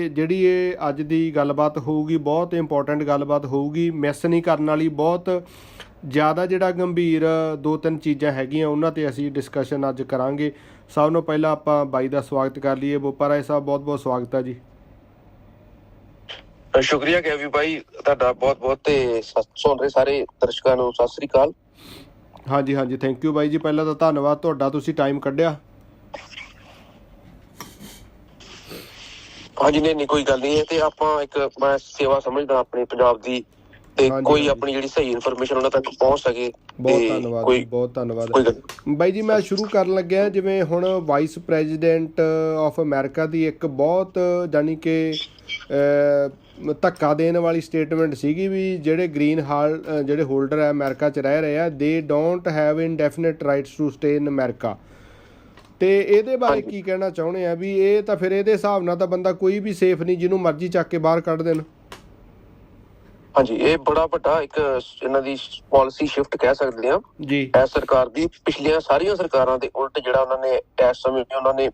ਜਿਹੜੀ ਇਹ ਅੱਜ ਦੀ ਗੱਲਬਾਤ ਹੋਊਗੀ ਬਹੁਤ ਇੰਪੋਰਟੈਂਟ ਗੱਲਬਾਤ ਹੋਊਗੀ ਮਿਸ ਨਹੀਂ ਕਰਨ ਵਾਲੀ ਬਹੁਤ ਜ਼ਿਆਦਾ ਜਿਹੜਾ ਗੰਭੀਰ ਦੋ ਤਿੰਨ ਚੀਜ਼ਾਂ ਹੈਗੀਆਂ ਉਹਨਾਂ ਤੇ ਅਸੀਂ ਡਿਸਕਸ਼ਨ ਅੱਜ ਕਰਾਂਗੇ। ਸਭ ਤੋਂ ਪਹਿਲਾਂ ਆਪਾਂ ਬਾਈ ਦਾ ਸਵਾਗਤ ਕਰ ਲਈਏ ਬੋਪਾ ਰਾਏ ਸਾਹਿਬ ਬਹੁਤ ਬਹੁਤ ਸਵਾਗਤ ਹੈ ਜੀ। ਸ਼ੁਕਰੀਆ ਕੈਵੀ ਭਾਈ ਤੁਹਾਡਾ ਬਹੁਤ ਬਹੁਤ ਤੇ ਸੁਣ ਰਹੇ ਸਾਰੇ ਦਰਸ਼ਕਾਂ ਨੂੰ ਸਤਿ ਸ੍ਰੀ ਅਕਾਲ। ਹਾਂਜੀ ਹਾਂਜੀ ਥੈਂਕ ਯੂ ਬਾਈ ਜੀ। ਪਹਿਲਾਂ ਤਾਂ ਧੰਨਵਾਦ ਤੁਹਾਡਾ ਤੁਸੀਂ ਟਾਈਮ ਕੱਢਿਆ। ਹਾਂਜੀ ਨਹੀਂ ਨਹੀਂ ਕੋਈ ਗੱਲ ਨਹੀਂ ਹੈ ਤੇ ਆਪਾਂ ਇੱਕ ਮੈਂ ਸੇਵਾ ਸਮਝਦਾ ਆਪਣੀ ਪੰਜਾਬ ਦੀ ਤੇ ਹਾਂਜੀ, ਕੋਈ ਹਾਂਜੀ। ਆਪਣੀ ਜਿਹੜੀ ਸਹੀ ਇਨਫੋਰਮੇਸ਼ਨ ਉਹਨਾਂ ਤੱਕ ਪਹੁੰਚ ਸਕੇ ਬਹੁਤ ਤੇ ਧੰਨਵਾਦ ਕੋਈ ਬਹੁਤ ਧੰਨਵਾਦ ਕੋਈ ਗੱਲ ਬਾਈ ਜੀ ਮੈਂ ਸ਼ੁਰੂ ਕਰਨ ਲੱਗਿਆ ਜਿਵੇਂ ਹੁਣ ਵਾਈਸ ਪ੍ਰੈਜ਼ੀਡੈਂਟ ਆਫ ਅਮਰੀਕਾ ਦੀ ਇੱਕ ਬਹੁਤ ਜਾਨੀ ਕਿ ਅਹ, ਧੱਕਾ ਦੇਣ ਵਾਲੀ ਸਟੇਟਮੈਂਟ ਸੀਗੀ ਵੀ ਜਿਹੜੇ ਗ੍ਰੀਨ ਹਾਲ ਅਹ, ਜਿਹੜੇ ਹੋਲਡਰ ਹੈ ਅਮਰੀਕਾ 'ਚ ਰਹਿ ਰਹੇ ਆ ਦੇ don't have indefinite rights to stay in America ਤੇ ਇਹਦੇ ਬਾਰੇ। ਕੀ ਕਹਿਣਾ ਚਾਹੁੰਦੇ ਆ ਵੀ ਇਹ ਤਾਂ ਫਿਰ ਇਹਦੇ ਹਿਸਾਬ ਨਾਲ ਤਾਂ ਬੰਦਾ ਕੋਈ ਵੀ ਸੇਫ ਨਹੀਂ ਜਿਹਨੂੰ ਮਰਜ਼ੀ ਚੱਕ ਕੇ ਬਾਹਰ ਕੱਢ ਦੇਣ। ਹਾਂਜੀ ਇਹ ਬੜਾ ਵੱਡਾ ਇੱਕ ਇਹਨਾਂ ਦੀ ਪਾਲਿਸੀ ਸ਼ਿਫਟ ਕਹਿ ਸਕਦੇ ਆ ਜੀ। ਇਹ ਸਰਕਾਰ ਦੀ ਪਿਛਲੀਆਂ ਸਾਰੀਆਂ ਸਰਕਾਰਾਂ ਦੇ ਉਲਟ ਜਿਹੜਾ ਉਹਨਾਂ ਨੇ ਇਸ ਸਮੇਂ ਉਹਨਾਂ ਨੇ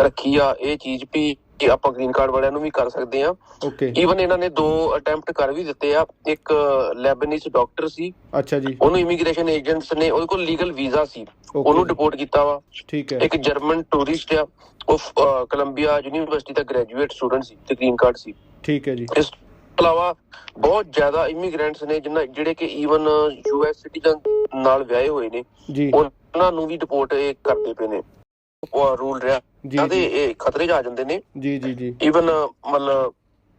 ਰੱਖੀ ਆ ਇਹ ਚੀਜ਼ ਵੀ ਕਿ ਆਪਾਂ ਗ੍ਰੀਨ ਕਾਰਡ ਵਾਲਿਆਂ ਨੂੰ ਵੀ ਕਰ ਸਕਦੇ ਆ ਓਕੇ ਈਵਨ ਇਹਨਾਂ ਨੇ ਦੋ ਅਟੈਂਪਟ ਕਰ ਵੀ ਦਿੱਤੇ ਆ। ਇੱਕ ਲੈਬਨੀਜ਼ ਡਾਕਟਰ ਸੀ। ਅੱਛਾ ਜੀ। ਉਹਨੂੰ ਇਮੀਗ੍ਰੇਸ਼ਨ ਏਜੰਟਸ ਨੇ ਉਹਦੇ ਕੋਲ ਲੀਗਲ ਵੀਜ਼ਾ ਸੀ। ਉਹਨੂੰ ਡਿਪੋਰਟ ਕੀਤਾ ਵਾ। ਠੀਕ ਹੈ। ਇੱਕ ਜਰਮਨ ਟੂਰਿਸਟ ਆ। ਉਹ ਕੋਲੰਬੀਆ ਯੂਨੀਵਰਸਿਟੀ ਦਾ ਗ੍ਰੈਜੂਏਟ ਸਟੂਡੈਂਟ ਸੀ ਤੇ ਗ੍ਰੀਨ ਕਾਰਡ ਸੀ। ਠੀਕ ਹੈ ਜੀ। ਇਸ ਇਲਾਵਾ ਬਹੁਤ ਜ਼ਿਆਦਾ ਇਮੀਗ੍ਰੈਂਟਸ ਨੇ ਜਿਨ੍ਹਾਂ ਜਿਹੜੇ ਕਿ ਈਵਨ ਯੂਐਸ ਸਿਟੀਜ਼ਨ ਨਾਲ ਵਿਆਹੇ ਹੋਏ ਨੇ। ਉਹਨਾਂ ਨੂੰ ਵੀ ਡਿਪੋਰਟ ਕਰਦੇ ਪਏ ਨੇ। ਰੂਲ ਰਿਹਾ। ਜੀ ਤੇ ਜੀ। ਇਹ ਖਤਰੇ 'ਚ ਆ ਜਾਂਦੇ ਨੇ। ਜੀ ਜੀ ਜੀ। ਈਵਨ ਮਤਲਬ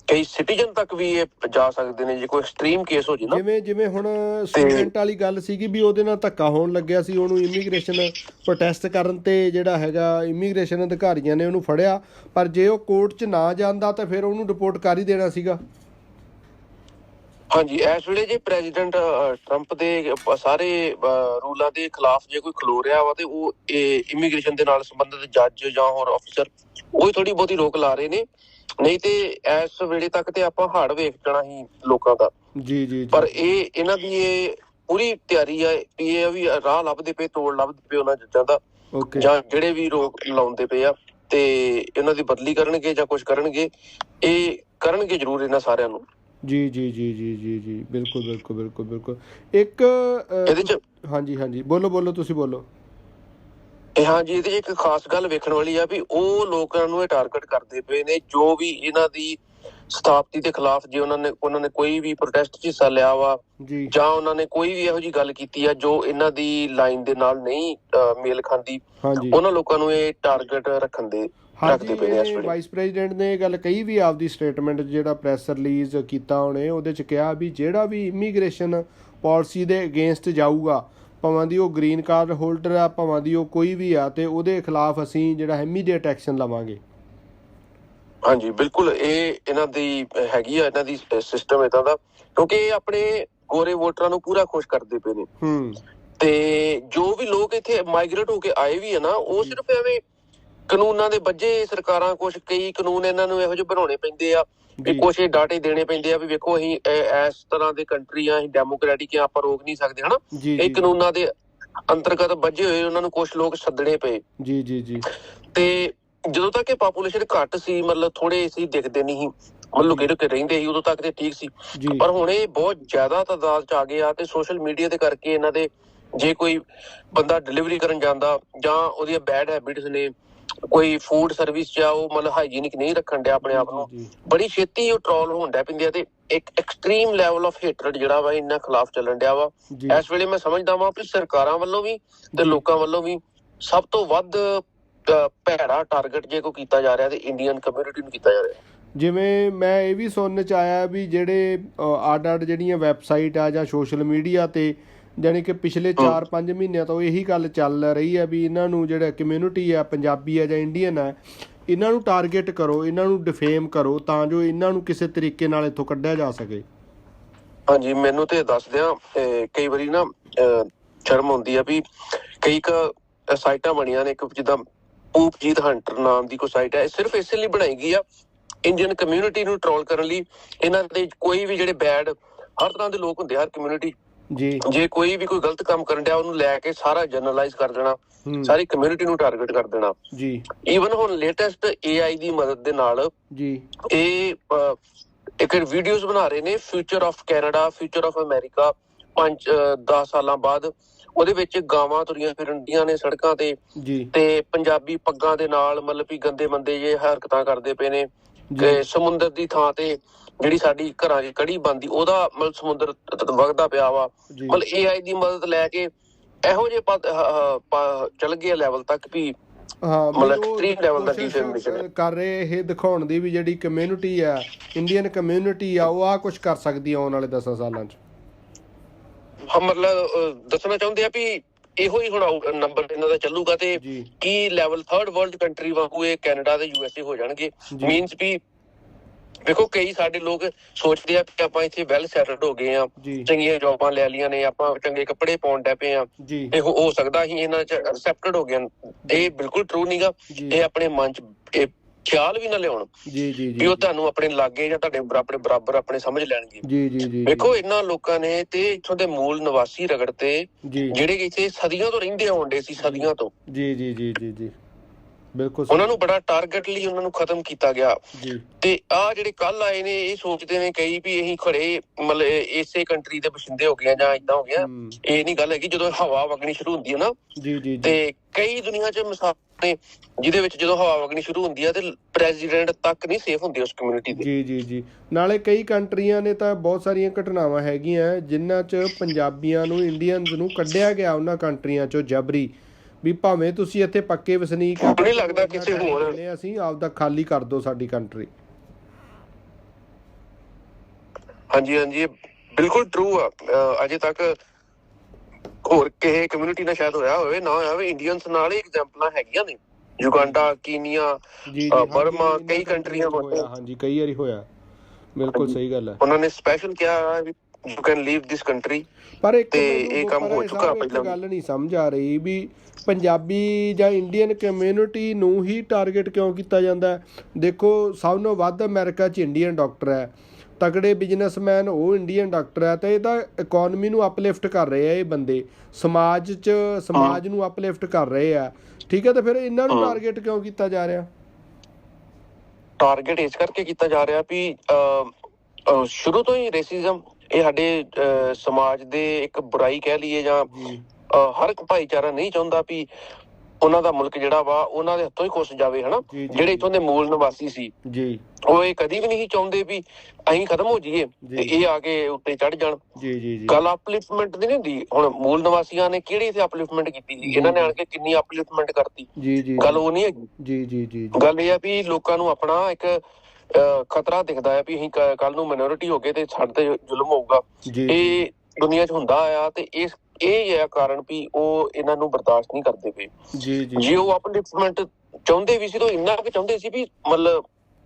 ਕਈ ਸਿਟੀਜ਼ਨ ਤੱਕ ਵੀ ਇਹ ਜਾ ਸਕਦੇ ਨੇ। ਜੇ ਕੋਈ ਐਕਸਟ੍ਰੀਮ ਕੇਸ ਹੋ ਜੇ ਨਾ। ਜਿਵੇਂ ਜਿਵੇਂ ਹੁਣ ਸਟੂਡੈਂਟ ਵਾਲੀ ਗੱਲ ਸੀਗੀ ਵੀ ਉਹਦੇ ਨਾਲ ਧੱਕਾ ਹੋਣ ਲੱਗਿਆ ਸੀ। ਉਹਨੂੰ ਇਮੀਗ੍ਰੇਸ਼ਨ ਪ੍ਰੋਟੈਸਟ ਕਰਨ ਤੇ ਜਿਹੜਾ ਹੈਗਾ ਇਮੀਗ੍ਰੇਸ਼ਨ ਅਧਿਕਾਰੀਆਂ ਨੇ ਉਹਨੂੰ ਫੜਿਆ। ਪਰ ਜੇ ਉਹ ਕੋਰਟ 'ਚ ਨਾ ਜਾਂਦਾ ਤਾਂ ਫਿਰ ਉਹਨੂੰ ਰਿਪੋਰਟ ਕਰ ਹੀ ਦੇਣਾ ਸੀਗਾ। ਹਾਂਜੀ ਇਸ ਵੇਲੇ ਜੇ ਪ੍ਰੈਜ਼ੀਡੈਂਟ ਟਰੰਪ ਦੇ ਅਹ, ਸਾਰੇ ਅਹ, ਰੂਲਾਂ ਦੇ ਖਿਲਾਫ ਜੇ ਕੋਈ ਖਲੋ ਰਿਹਾ ਵਾ ਤੇ ਉਹ ਇਮੀਗ੍ਰੇਸ਼ਨ ਦੇ ਨਾਲ ਸੰਬੰਧਿਤ ਜੱਜ ਜਾਂ ਹੋਰ ਅਫਸਰ ਉਹ ਹੀ ਥੋੜੀ ਬਹੁਤੀ ਰੋਕ ਲਾ ਰਹੇ ਨੇ। ਨਹੀਂ ਤੇ ਇਸ ਵੇਲੇ ਤੱਕ ਤੇ ਆਪਾਂ ਹੜ ਵੇਖ ਜਾਣਾ ਹੀ ਲੋਕਾਂ ਦਾ। ਜੀ ਜੀ ਪਰ ਇਹ ਇਹਨਾਂ ਦੀ ਇਹ ਪੂਰੀ ਤਿਆਰੀ ਹੈ ਵੀ ਇਹ ਆ ਵੀ ਰਾਹ ਲੱਭਦੇ ਪਏ ਤੋੜ ਲੱਭਦੇ ਪਏ ਉਹਨਾਂ ਜੱਜਾਂ ਦਾ। ਓਕੇ। ਜਾਂ ਜਿਹੜੇ ਵੀ ਰੋਕ ਲਾਉਂਦੇ ਪਏ ਆ ਤੇ ਇਹਨਾਂ ਦੀ ਬਦਲੀ ਕਰਨਗੇ ਜਾਂ ਕੁਝ ਕਰਨਗੇ ਇਹ ਕਰਨਗੇ ਜ਼ਰੂਰ ਇਹਨਾਂ ਸਾਰਿਆਂ ਨੂੰ। ਜੀ ਜੀ ਜੀ ਜੀ ਜੀ ਜੀ ਬਿਲਕੁਲ ਬਿਲਕੁਲ ਬਿਲਕੁਲ ਬਿਲਕੁਲ। ਇੱਕ ਅ, ਇਹਦੇ ਚ ਹਾਂਜੀ ਹਾਂਜੀ ਬੋਲੋ ਬੋਲੋ ਤੁਸੀਂ ਬੋਲੋ। ਇਹ ਹਾਂਜੀ ਇਹਦੇ ਇੱਕ ਖਾਸ ਗੱਲ ਵੇਖਣ ਵਾਲੀ ਆ ਵੀ ਉਹ ਲੋਕਾਂ ਨੂੰ ਇਹ ਟਾਰਗੇਟ ਕਰਦੇ ਪਏ ਨੇ ਜੋ ਵੀ ਇਹਨਾਂ ਦੀ ਸਥਾਪਤੀ ਦੇ ਖਿਲਾਫ ਜੇ ਉਹਨਾਂ ਨੇ ਉਹਨਾਂ ਨੇ ਕੋਈ ਵੀ ਪ੍ਰੋਟੈਸਟ 'ਚ ਹਿੱਸਾ ਲਿਆ ਵਾ ਜੀ। ਉਹਨਾਂ ਨੇ ਕੋਈ ਵੀ ਇਹੋ ਜੀ ਗੱਲ ਕੀਤੀ ਆ ਜੋ ਇਹਨਾਂ ਦੀ ਲਾਈਨ ਦੇ ਨਾਲ ਨਹੀਂ ਮੇਲ ਖਾਂਦੀ ਉਹਨਾਂ ਲੋਕਾਂ ਨੂੰ ਇਹ ਟਾਰਗੇਟ ਰੱਖਣ ਦੇ ਰੱਖਦੇ ਪਏ ਨੇ ਇਸ ਇਹ ਵੇਲੇ। ਵਾਈਸ ਪ੍ਰੈਜ਼ੀਡੈਂਟ ਨੇ ਇਹ ਗੱਲ ਕਹੀ ਵੀ ਆਪਦੀ ਸਟੇਟਮੈਂਟ ਜਿਹੜਾ ਪ੍ਰੈਸ ਰਿਲੀਜ਼ ਕੀਤਾ ਉਹਨੇ ਉਹਦੇ ਚ ਕਿਹਾ ਵੀ ਜਿਹੜਾ ਵੀ ਇਮੀਗ੍ਰੇਸ਼ਨ ਪਾਲਿਸੀ ਦੇ ਅਗੇਂਸਟ ਜਾਊਗਾ ਭਾਵੇਂ ਦੀ ਉਹ ਗ੍ਰੀਨ ਕਾਰਡ ਹੋਲਡਰ ਆ ਭਾਵੇਂ ਦੀ ਉਹ ਕੋਈ ਵੀ ਆ ਤੇ ਉਹਦੇ ਖਿਲਾਫ ਅਸੀਂ ਜਿਹੜਾ ਇਮੀਡੀਏਟ ਐਕਸ਼ਨ ਲਵਾਂਗੇ। ਹਾਂਜੀ ਬਿਲਕੁਲ ਇਹ ਇਹਨਾਂ ਦੀ ਹੈਗੀ ਆ ਇਹਨਾਂ ਦੀ ਸਿਸਟਮ ਇਦਾਂ ਦਾ ਕਿਉਂਕਿ ਇਹ ਆਪਣੇ ਗੋਰੇ ਵੋਟਰਾਂ ਨੂੰ ਪੂਰਾ ਖੁਸ਼ ਕਰਦੇ ਪਏ ਨੇ। ਹੂੰ। ਤੇ ਜੋ ਵੀ ਲੋਕ ਇੱਥੇ ਮਾਈਗ੍ਰੇਟ ਹੋ ਕੇ ਆਏ ਵੀ ਆ ਨਾ ਉਹ ਸਿਰਫ ਐਵੇਂ ਕਾਨੂੰਨਾਂ ਦੇ ਬੱਝੇ ਸਰਕਾਰਾਂ ਕੁਝ ਕਈ ਕਾਨੂੰਨ ਇਹਨਾਂ ਨੂੰ ਇਹੋ ਜਿਹੇ ਬਣਾਉਣੇ ਪੈਂਦੇ ਆ ਵੀ ਕੁਝ ਡਾਟੇ ਦੇਣੇ ਪੈਂਦੇ ਆ ਵੀ ਵੇਖੋ ਅਸੀਂ ਇਸ ਤਰ੍ਹਾਂ ਦੇ ਕੰਟਰੀ ਆ ਅਸੀਂ ਡੈਮੋਕ੍ਰੈਟਿਕ ਆ ਆਪਾਂ ਰੋਕ ਨਹੀਂ ਸਕਦੇ ਹਨਾ? ਇਹ ਕਾਨੂੰਨਾਂ ਦੇ ਅੰਤਰਗਤ ਬੱਝੇ ਹੋਏ ਉਹਨਾਂ ਨੂੰ ਕੁਝ ਲੋਕ ਸੱਦਣੇ ਪਏ। ਜੀ ਜੀ ਜੀ। ਤੇ ਜਦੋਂ ਤੱਕ ਇਹ ਪਾਪੂਲੇਸ਼ਨ ਘੱਟ ਸੀ ਮਤਲਬ ਥੋੜੇ ਸੀ ਦਿਖਦੇ ਨਹੀਂ ਸੀ ਮਤਲਬ ਲੁਕੇ ਰਹਿੰਦੇ ਸੀ ਉਦੋਂ ਤੱਕ ਤੇ ਠੀਕ ਸੀ। ਪਰ ਹੁਣ ਇਹ ਬਹੁਤ ਜ਼ਿਆਦਾ ਤਾਦਾਦ ਚ ਆ ਗਏ ਆ ਤੇ ਸੋਸ਼ਲ ਮੀਡੀਆ ਦੇ ਕਰਕੇ ਇਹਨਾਂ ਦੇ ਜੇ ਕੋਈ ਬੰਦਾ ਡਿਲੀਵਰੀ ਕਰਨ ਜਾਂਦਾ ਜਾਂ ਉਹਦੀਆਂ ਬੈਡ ਹੈਬਿਟਸ ਨੇ ਕੋਈ ਫੂਡ ਸਰਵਿਸ ਆ ਉਹ ਮਤਲਬ ਹਾਈਜੀਨਿਕ ਨਹੀਂ ਰੱਖਣ ਡਿਆ ਆਪਣੇ ਆਪ ਨੂੰ। ਜੀ ਬੜੀ ਛੇਤੀ ਉਹ ਟ੍ਰੋਲ ਹੋਣ ਡਿਆ ਪਿੰਦੇ ਤੇ ਇੱਕ ਐਕਸਟ੍ਰੀਮ ਲੈਵਲ ਆਫ ਹੇਟਰਡ ਜਿਹੜਾ ਵਾ ਇਹਨਾਂ ਖਿਲਾਫ ਚੱਲਣ ਡਿਆ ਵਾ। ਜੀ। ਇਸ ਵੇਲੇ ਮੈਂ ਸਮਝਦਾ ਵਾਂ ਕਿ ਸਰਕਾਰਾਂ ਵੱਲੋਂ ਵੀ ਤੇ ਜੀ। ਲੋਕਾਂ ਵੱਲੋਂ ਵੀ ਸਭ ਤੋਂ ਵੱਧ ਭੈੜਾ ਟਾਰਗੇਟ ਜੇ ਕੋਈ ਕੀਤਾ ਜਾ ਰਿਹਾ ਤੇ ਇੰਡੀਅਨ ਕਮਿਊਨਿਟੀ ਨੂੰ ਕੀਤਾ ਜਾ ਰਿਹਾ। ਜਿਵੇਂ ਮੈਂ ਇਹ ਵੀ ਸੁਣਨ ਚ ਆਇਆ ਵੀ ਜਿਹੜੇ ਆਡ ਆਡ ਜਿਹੜੀਆਂ ਵੈਬਸਾਈਟ ਆ ਜਾਂ ਸੋਸ਼ਲ ਮੀਡੀਆ ਤੇ ਜਾਣੀ ਕਿ ਪਿਛਲੇ 4-5 ਮਹੀਨਿਆਂ ਤੋਂ ਇਹੀ ਗੱਲ ਚੱਲ ਰਹੀ ਹੈ ਵੀ ਇਹਨਾਂ ਨੂੰ ਜਿਹੜਾ ਕਮਿਊਨਿਟੀ ਆ ਪੰਜਾਬੀ ਆ ਜਾਂ ਇੰਡੀਅਨ ਆ ਇਹਨਾਂ ਨੂੰ ਟਾਰਗੇਟ ਕਰੋ ਇਹਨਾਂ ਨੂੰ ਡਿਫੇਮ ਕਰੋ ਤਾਂ ਜੋ ਇਹਨਾਂ ਨੂੰ ਕਿਸੇ ਤਰੀਕੇ ਨਾਲ ਇੱਥੋਂ ਕੱਢਿਆ ਜਾ ਸਕੇ। ਹਾਂਜੀ ਮੈਨੂੰ ਤੇ ਦੱਸ ਦਿਆਂ ਕਈ ਵਾਰੀ ਨਾ ਸ਼ਰਮ ਹੁੰਦੀ ਆ ਵੀ ਕਈ ਕ ਸਾਈਟਾਂ ਬਣੀਆਂ ਨੇ ਇੱਕ ਜਿੱਦਾਂ ਊਪਜੀਤ ਹੰਟਰ ਨਾਮ ਦੀ ਕੋਈ ਸਾਈਟ ਹੈ ਇਹ ਸਿਰਫ ਇਸੇ ਲਈ ਬਣਾਈ ਗਈ ਆ ਇੰਡੀਅਨ ਕਮਿਊਨਿਟੀ ਨੂੰ ਟ੍ਰੋਲ ਕਰਨ ਲਈ ਇਹਨਾਂ ਦੇ ਕੋਈ ਵੀ ਜਿਹੜੇ ਬੈਡ ਹਰ ਤਰ੍ਹਾਂ ਦੇ ਲੋਕ ਹੁੰਦੇ ਆ, ਹਰ ਕਮਿਊਨਿਟੀ ਜੀ। ਜੇ ਕੋਈ ਵੀ ਕੋਈ ਗਲਤ ਕੰਮ ਕਰਨ ਡਿਆ ਉਹਨੂੰ ਲੈ ਕੇ ਸਾਰਾ ਜਨਰਲਾਈਜ਼ ਕਰ ਦੇਣਾ। ਸਾਰੀ ਕਮਿਊਨਿਟੀ ਨੂੰ ਟਾਰਗੇਟ ਕਰ ਦੇਣਾ। ਜੀ। ਈਵਨ ਹੁਣ ਲੇਟੈਸਟ AI ਦੀ ਮਦਦ ਦੇ ਨਾਲ ਜੀ। ਇਹ ਇੱਕ ਵੀਡੀਓਜ਼ ਬਣਾ ਰਹੇ ਨੇ future of Canada future of America 5 10 ਸਾਲਾਂ ਬਾਅਦ। ਉਹਦੇ ਵਿੱਚ ਗਾਵਾਂ ਤੁਰੀਆਂ ਫਿਰਨਦੀਆਂ ਨੇ ਸੜਕਾਂ ਤੇ। ਜੀ। ਤੇ ਪੰਜਾਬੀ ਪੱਗਾਂ ਦੇ ਨਾਲ ਮਤਲਬ ਵੀ ਗੰਦੇ ਮੰਦੇ ਜੇ ਹਰਕਤਾਂ ਕਰਦੇ ਪਏ ਨੇ। ਸਮੁੰਦਰ ਦੀ ਥਾਂ ਤੇ ਜਿਹੜੀ ਸਾਡੀ ਘਰਾਂ 'ਚ ਕੜੀ ਬੰਦੀ ਉਹਦਾ ਮਤਲਬ ਸਮੁੰਦਰ ਵਗਦਾ ਪਿਆ ਵਾ। ਜੀ। ਮਤਲਬ AI ਦੀ ਮਦਦ ਲੈ ਕੇ ਇਹੋ ਪ- ਚੱਲ ਗਏ ਲੈਵਲ ਤੱਕ ਵੀ। ਹਾਂ ਮਤਲਬ extreme level ਦਾ ਹੈ। ਕਰ ਰਹੇ ਇਹ ਦਿਖਾਉਣ ਦੀ ਵੀ ਜਿਹੜੀ ਕਮਿਊਨਿਟੀ ਆ ਇੰਡੀਅਨ ਕਮਿਊਨਿਟੀ ਆ ਉਹ ਆ ਕੁਝ ਕਰ ਸਕਦੀ ਆ ਆਉਣ ਵਾਲੇ 10 ਸਾਲਾਂ 'ਚ। ਹਾਂ ਮਤਲਬ ਦੱਸਣਾ ਚਾਹੁੰਦੇ ਆ ਵੀ ਇਹੋ ਹੀ ਹੁਣ ਨੰਬਰ ਇਹਨਾਂ ਦਾ ਚੱਲੂਗਾ ਤੇ ਜੀ। ਕੀ ਲੈਵਲ 3rd ਵਰਲਡ ਕੰਟਰੀ ਵਾਂਗੂ ਇਹ ਕੈਨੇਡਾ ਤੇ ਯੂਐਸਏ ਹੋ ਜਾਣਗੇ। ਜੀ। ਮੀਨਸ ਵੀ ਵੇਖੋ ਕਈ ਸਾਡੇ ਲੋਕ ਸੋਚਦੇ ਆ ਕਿ ਆਪਾਂ ਇੱਥੇ ਵੈਲ ਸੈਟਲਡ ਹੋ ਗਏ ਆ ਚੰਗੀਆਂ ਜੌਬਾਂ ਲੈ ਲੀਆਂ ਨੇ ਆਪਾਂ ਚੰਗੇ ਕੱਪੜੇ ਪਾਉਣ ਡੈ ਪਏ ਆ। ਇਹ ਹੋ ਸਕਦਾ ਹੀ ਇਹਨਾਂ ਚ ਐਕਸੈਪਟਡ ਹੋ ਗਏ। ਇਹ ਬਿਲਕੁਲ ਟਰੂ ਨਹੀਂਗਾ ਇਹ ਆਪਣੇ ਮਨ ਚ ਇਹ ਖਿਆਲ ਵੀ ਨਾ ਲਿਆਉਣ। ਜੀ ਜੀ ਵੀ ਜੀ। ਉਹ ਤੁਹਾਨੂੰ ਆਪਣੇ ਲਾਗੇ ਜਾਂ ਤੁਹਾਡੇ ਬਰਾਬਰ ਬਰਾਬਰ ਆਪਣੇ ਸਮਝ ਲੈਣਗੇ। ਜੀ ਜੀ ਜੀ ਵੇਖੋ ਇਹਨਾਂ ਲੋਕਾਂ ਨੇ ਤੇ ਇੱਥੋਂ ਦੇ ਮੂਲ ਨਿਵਾਸੀ ਰਗੜ ਤੇ ਜਿਹੜੇ ਇੱਥੇ ਸਦੀਆਂ ਤੋਂ ਰਹਿੰਦੇ ਆਉਂਦੇ ਸੀ ਸਦੀਆਂ ਤੋਂ। ਜੀ ਜੀ ਜੀ ਜੀ ਜੀ। ਬਿਲਕੁਲ। ਉਹਨਾਂ ਨੂੰ ਬੜਾ ਟਾਰਗੇਟਲੀ ਉਹਨਾਂ ਨੂੰ ਖਤਮ ਕੀਤਾ ਗਿਆ। ਜੀ। ਤੇ ਆ ਜਿਹੜੇ ਕੱਲ ਆਏ ਨੇ ਇਹ ਸੋਚਦੇ ਨੇ ਕਈ ਵੀ ਅਸੀਂ ਖੜੇ ਮਤਲਬ ਇਸੇ ਕੰਟਰੀ ਦੇ ਬਸਿੰਦੇ ਹੋ ਗਏ ਜਾਂ ਇਦਾਂ ਹੋ ਗਿਆ। ਇਹ ਨਹੀਂ ਗੱਲ ਹੈਗੀ ਜਦੋਂ ਹਵਾ ਵਗਣੀ ਸ਼ੁਰੂ ਹੁੰਦੀ ਹੈ ਨਾ। ਜੀ ਜੀ ਜੀ। ਤੇ ਕਈ ਦੁਨੀਆ 'ਚ ਮਿਸਾਲ ਨੇ ਜਿਹਦੇ ਵਿੱਚ ਜਦੋਂ ਹਵਾ ਵਗਣੀ ਸ਼ੁਰੂ ਹੁੰਦੀ ਹੈ ਤੇ ਪ੍ਰੈਜ਼ੀਡੈਂਟ ਤੱਕ ਨਹੀਂ ਸੇਫ ਹੁੰਦੇ ਉਸ ਕਮਿਊਨਿਟੀ ਦੇ। ਜੀ ਜੀ ਜੀ। ਨਾਲੇ ਕਈ ਕੰਟਰੀਆਂ ਨੇ ਤਾਂ ਬਹੁਤ ਸਾਰੀਆਂ ਘਟਨਾਵਾਂ ਹੈਗੀਆਂ ਜਿਨ੍ਹਾਂ 'ਚ ਪੰਜਾਬੀਆਂ ਨੂੰ ਇੰਡੀਅਨਸ ਨੂੰ ਕੱਢਿਆ ਗਿਆ ਉਹਨਾਂ ਕੰਟਰੀਆਂ 'ਚੋਂ ਜਬਰੀ। ਵੀ ਭਾਵੇਂ ਤੁਸੀਂ ਇੱਥੇ ਪੱਕੇ ਵਸਨੀਕ ਆ ਨਹੀਂ ਲੱਗਦਾ ਕਿਸੇ ਹੋਰ- ਨੇ ਅਸੀਂ ਆਪਦਾ ਖਾਲੀ ਕਰ ਦਿਓ ਸਾਡੀ ਕੰਟਰੀ ਹਾਂਜੀ ਹਾਂਜੀ। ਬਿਲਕੁਲ ਟਰੂ ਆ। ਅਜੇ ਤੱਕ ਹੋਰ ਕਿਸੇ ਕਮਿਊਨਿਟੀ ਨਾਲ ਸ਼ਾਇਦ ਹੋਇਆ ਹੋਵੇ ਨਾ ਹੋਇਆ ਹੋਵੇ ਇੰਡੀਅਨਸ ਨਾਲ ਹੀ ਐਗਜ਼ਾਮਪਲਾਂ ਹੈਗੀਆਂ ਨੇ। ਯੁਗਾਂਡਾ ਕੀਨੀਆ ਬਰਮਾ, ਕਈ ਕੰਟਰੀਆਂ ਹੋਇਆ, ਹੋਈਆਂ। ਹਾਂਜੀ ਕਈ ਵਾਰੀ ਹੋਇਆ। ਬਿਲਕੁਲ। ਸਹੀ ਗੱਲ ਹੈ। ਉਹਨਾਂ ਨੇ ਸਪੈਸ਼ਲ ਕਿਹਾ you can leave this country ਪਰ ਇੱਕ ਤੇ ਇਹ ਕੰਮ ਹੋ ਚੁੱਕਾ ਪਹਿਲਾਂ। ਗੱਲ ਨਹੀਂ ਸਮਝ ਆ ਰਹੀ ਵੀ ਪੰਜਾਬੀ ਜਾਂ ਇੰਡੀਅਨ ਕਮਿਊਨਿਟੀ ਨੂੰ ਹੀ ਟਾਰਗੇਟ ਕਿਉਂ ਕੀਤਾ ਜਾਂਦਾ? ਦੇਖੋ ਸਭ ਤੋਂ ਵੱਧ ਅਮਰੀਕਾ 'ਚ ਇੰਡੀਅਨ ਡਾਕਟਰ ਹੈ ਤਕੜੇ ਬਿਜ਼ਨਸਮੈਨ ਉਹ ਇੰਡੀਅਨ ਡਾਕਟਰ ਹੈ ਤੇ ਇਹ ਤਾਂ ਇਕਨੋਮੀ ਨੂੰ ਅਪਲਿਫਟ ਕਰ ਰਹੇ ਆ ਇਹ ਬੰਦੇ ਸਮਾਜ 'ਚ ਸਮਾਜ ਨੂੰ ਅਪਲਿਫਟ ਕਰ ਰਹੇ ਆ ਠੀਕ ਹੈ ਤਾਂ ਫਿਰ ਇਹਨਾਂ ਨੂੰ। ਟਾਰਗੇਟ ਕਿਉਂ ਕੀਤਾ ਜਾ ਰਿਹਾ ਟਾਰਗੇਟ ਇਸ ਕਰਕੇ ਕੀਤਾ ਜਾ ਰਿਹਾ ਵੀ ਸ਼ੁਰੂ ਤੋਂ ਹੀ ਰੇਸਿਜ਼ਮ ਇਹ ਸਾਡੇ ਸਮਾਜ ਦੇ ਇੱਕ ਬੁਰਾਈ ਕਹਿ ਲਈਏ ਜਾਂ ਹਰ ਇੱਕ ਭਾਈਚਾਰਾ ਨਹੀਂ ਚਾਹੁੰਦਾ ਵੀ ਉਹਨਾਂ ਦਾ ਮੁਲਕ ਜਿਹੜਾ ਵਾ ਉਹਨਾਂ ਦੇ ਹੱਥੋਂ ਹੀ ਖੁੱਸ ਜਾਵੇ ਹਨਾ? ਜਿਹੜੇ ਇਥੋਂ ਦੇ ਮੂਲ ਨਿਵਾਸੀ ਸੀ। ਜੀ। ਉਹ ਇਹ ਕਦੀ ਵੀ ਨਹੀਂ ਚਾਹੁੰਦੇ ਵੀ ਅਸੀਂ ਖਤਮ ਹੋ ਜਾਈਏ ਤੇ। ਇਹ ਆ ਕੇ ਉੱਤੇ ਚੜ ਜਾਣ। ਜੀ ਜੀ ਜੀ। ਗੱਲ ਅਪਲਿਫਟਮੈਂਟ ਦੀ ਨਹੀਂ ਹੁੰਦੀ। ਹੁਣ ਮੂਲ ਨਿਵਾਸੀਆਂ ਨੇ ਕਿਹੜੀ ਇਥੇ ਅਪਲਿਫਟਮੈਂਟ ਕੀਤੀ ਸੀ? ਇਹਨਾਂ ਨੇ ਆਣ ਕੇ ਕਿੰਨੀ ਅਪਲਿਫਟਮੈਂਟ ਕਰਤੀ? ਜੀ ਜੀ ਗੱਲ ਉਹ ਨਹੀਂ ਹੈਗੀ। ਜੀ ਜੀ ਜੀ। ਗੱਲ ਇਹ ਆ ਵੀ ਲੋਕਾਂ ਨੂੰ ਆਪਣਾ ਇੱਕ ਖਤਰਾ ਦਿਖਦਾ ਹੈ ਵੀ ਅਸੀਂ ਕੱਲ ਨੂੰ ਮਿਨੋਰਿਟੀ ਹੋ ਗਏ ਤੇ ਸਾਡੇ ਤੇ ਜ਼ੁਲਮ ਹੋਊਗਾ। ਇਹ ਦੁਨੀਆ 'ਚ ਹੁੰਦਾ ਆ ਤੇ ਇਸ ਇਹ ਹੀ ਕਾਰਨ ਵੀ ਉਹ ਇਹਨਾਂ ਨੂੰ ਬਰਦਾਸ਼ਤ ਨਹੀਂ ਕਰਦੇ ਪਏ। ਜੀ ਜੀ। ਜੇ ਉਹ ਅਪਲਿਫਟਮੈਂਟ ਚਾਹੁੰਦੇ ਵੀ ਸੀ ਤਾਂ ਇੰਨਾ ਕਿ ਚਾਹੁੰਦੇ ਸੀ ਵੀ ਮਤਲਬ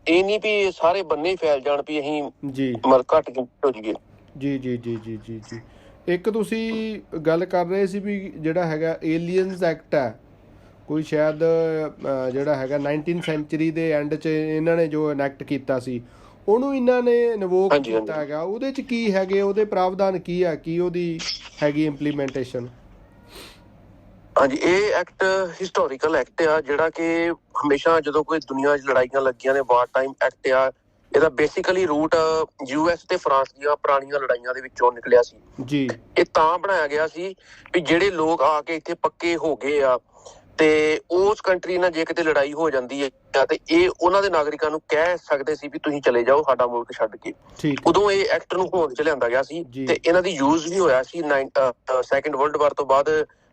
ਇਹ ਨਹੀਂ ਵੀ ਸਾਰੇ ਬੰਨੇ ਫੈਲ ਜਾਣ ਵੀ ਅਸੀਂ ਜੀ। ਮਤਲਬ ਘੱਟ ਹੋ ਜਾਈਏ। ਜੀ ਜੀ ਜੀ ਜੀ ਜੀ ਜੀ। ਇੱਕ ਤੁਸੀਂ ਗੱਲ ਕਰ ਰਹੇ ਸੀ ਵੀ ਜਿਹੜਾ ਹੈਗਾ ਏਲੀਅਨਸ ਐਕਟ ਹੈ ਕੋਈ ਸ਼ਾਇਦ ਜਿਹੜਾ ਹੈਗਾ 19th ਸੈਂਚਰੀ ਦੇ ਐਂਡ 'ਚ ਇਹਨਾਂ ਨੇ ਜੋ ਇਨੈਕਟ ਕੀਤਾ ਸੀ ਉਹਨੂੰ ਇਹਨਾਂ ਨੇ ਇਨਵੋਕ ਹਾਂਜੀ, ਕੀਤਾ ਹੈਗਾ। ਉਹਦੇ 'ਚ ਕੀ ਹੈਗੇ ਉਹਦੇ ਪ੍ਰਾਵਧਾਨ ਕੀ ਹੈ ਕੀ ਉਹਦੀ ਹੈਗੀ ਇੰਪਲੀਮੈਂਟੇਸ਼ਨ ਹਾਂਜੀ ਇਹ ਐਕਟ ਹਿਸਟੋਰੀਕਲ ਐਕਟ ਆ ਜਿਹੜਾ ਕਿ ਹਮੇਸ਼ਾ ਜਦੋਂ ਕੋਈ ਦੁਨੀਆ 'ਚ ਲੜਾਈਆਂ ਲੱਗੀਆਂ ਨੇ ਵਾਰ ਟਾਈਮ ਐਕਟ ਆ ਇਹਦਾ ਬੇਸਿਕਲੀ ਰੂਟ ਯੂਐਸ ਤੇ ਫਰਾਂਸ ਦੀਆਂ ਪੁਰਾਣੀਆਂ ਲੜਾਈਆਂ ਦੇ ਵਿੱਚੋਂ ਨਿਕਲਿਆ ਸੀ। ਜੀ। ਇਹ ਤਾਂ ਬਣਾਇਆ ਗਿਆ ਸੀ ਵੀ ਜਿਹੜੇ ਲੋਕ ਆ ਕੇ ਇੱਥੇ ਪੱਕੇ ਹੋ ਗਏ ਆ ਤੇ ਉਸ ਕੰਟਰੀ ਨਾਲ ਜੇ ਕਿਤੇ ਲੜਾਈ ਹੋ ਜਾਂਦੀ ਹੈ ਤਾਂ ਇਹ ਉਹਨਾਂ ਦੇ ਨਾਗਰਿਕਾਂ ਨੂੰ ਕਹਿ ਸਕਦੇ ਸੀ ਵੀ ਤੁਸੀਂ ਚਲੇ ਜਾਓ ਸਾਡਾ ਮੁਲਕ ਛੱਡ ਕੇ। ਉਦੋਂ ਇਹ ਐਕਟ ਨੂੰ ਹੋਂਦ ਚ ਲਿਆਂਦਾ ਗਿਆ ਸੀ। ਤੇ ਇਹਨਾਂ ਦੀ ਯੂਜ਼ ਵੀ ਹੋਇਆ ਸੀ ਸੈਕੰਡ ਵਰਲਡ ਵਾਰ ਤੋਂ ਬਾਅਦ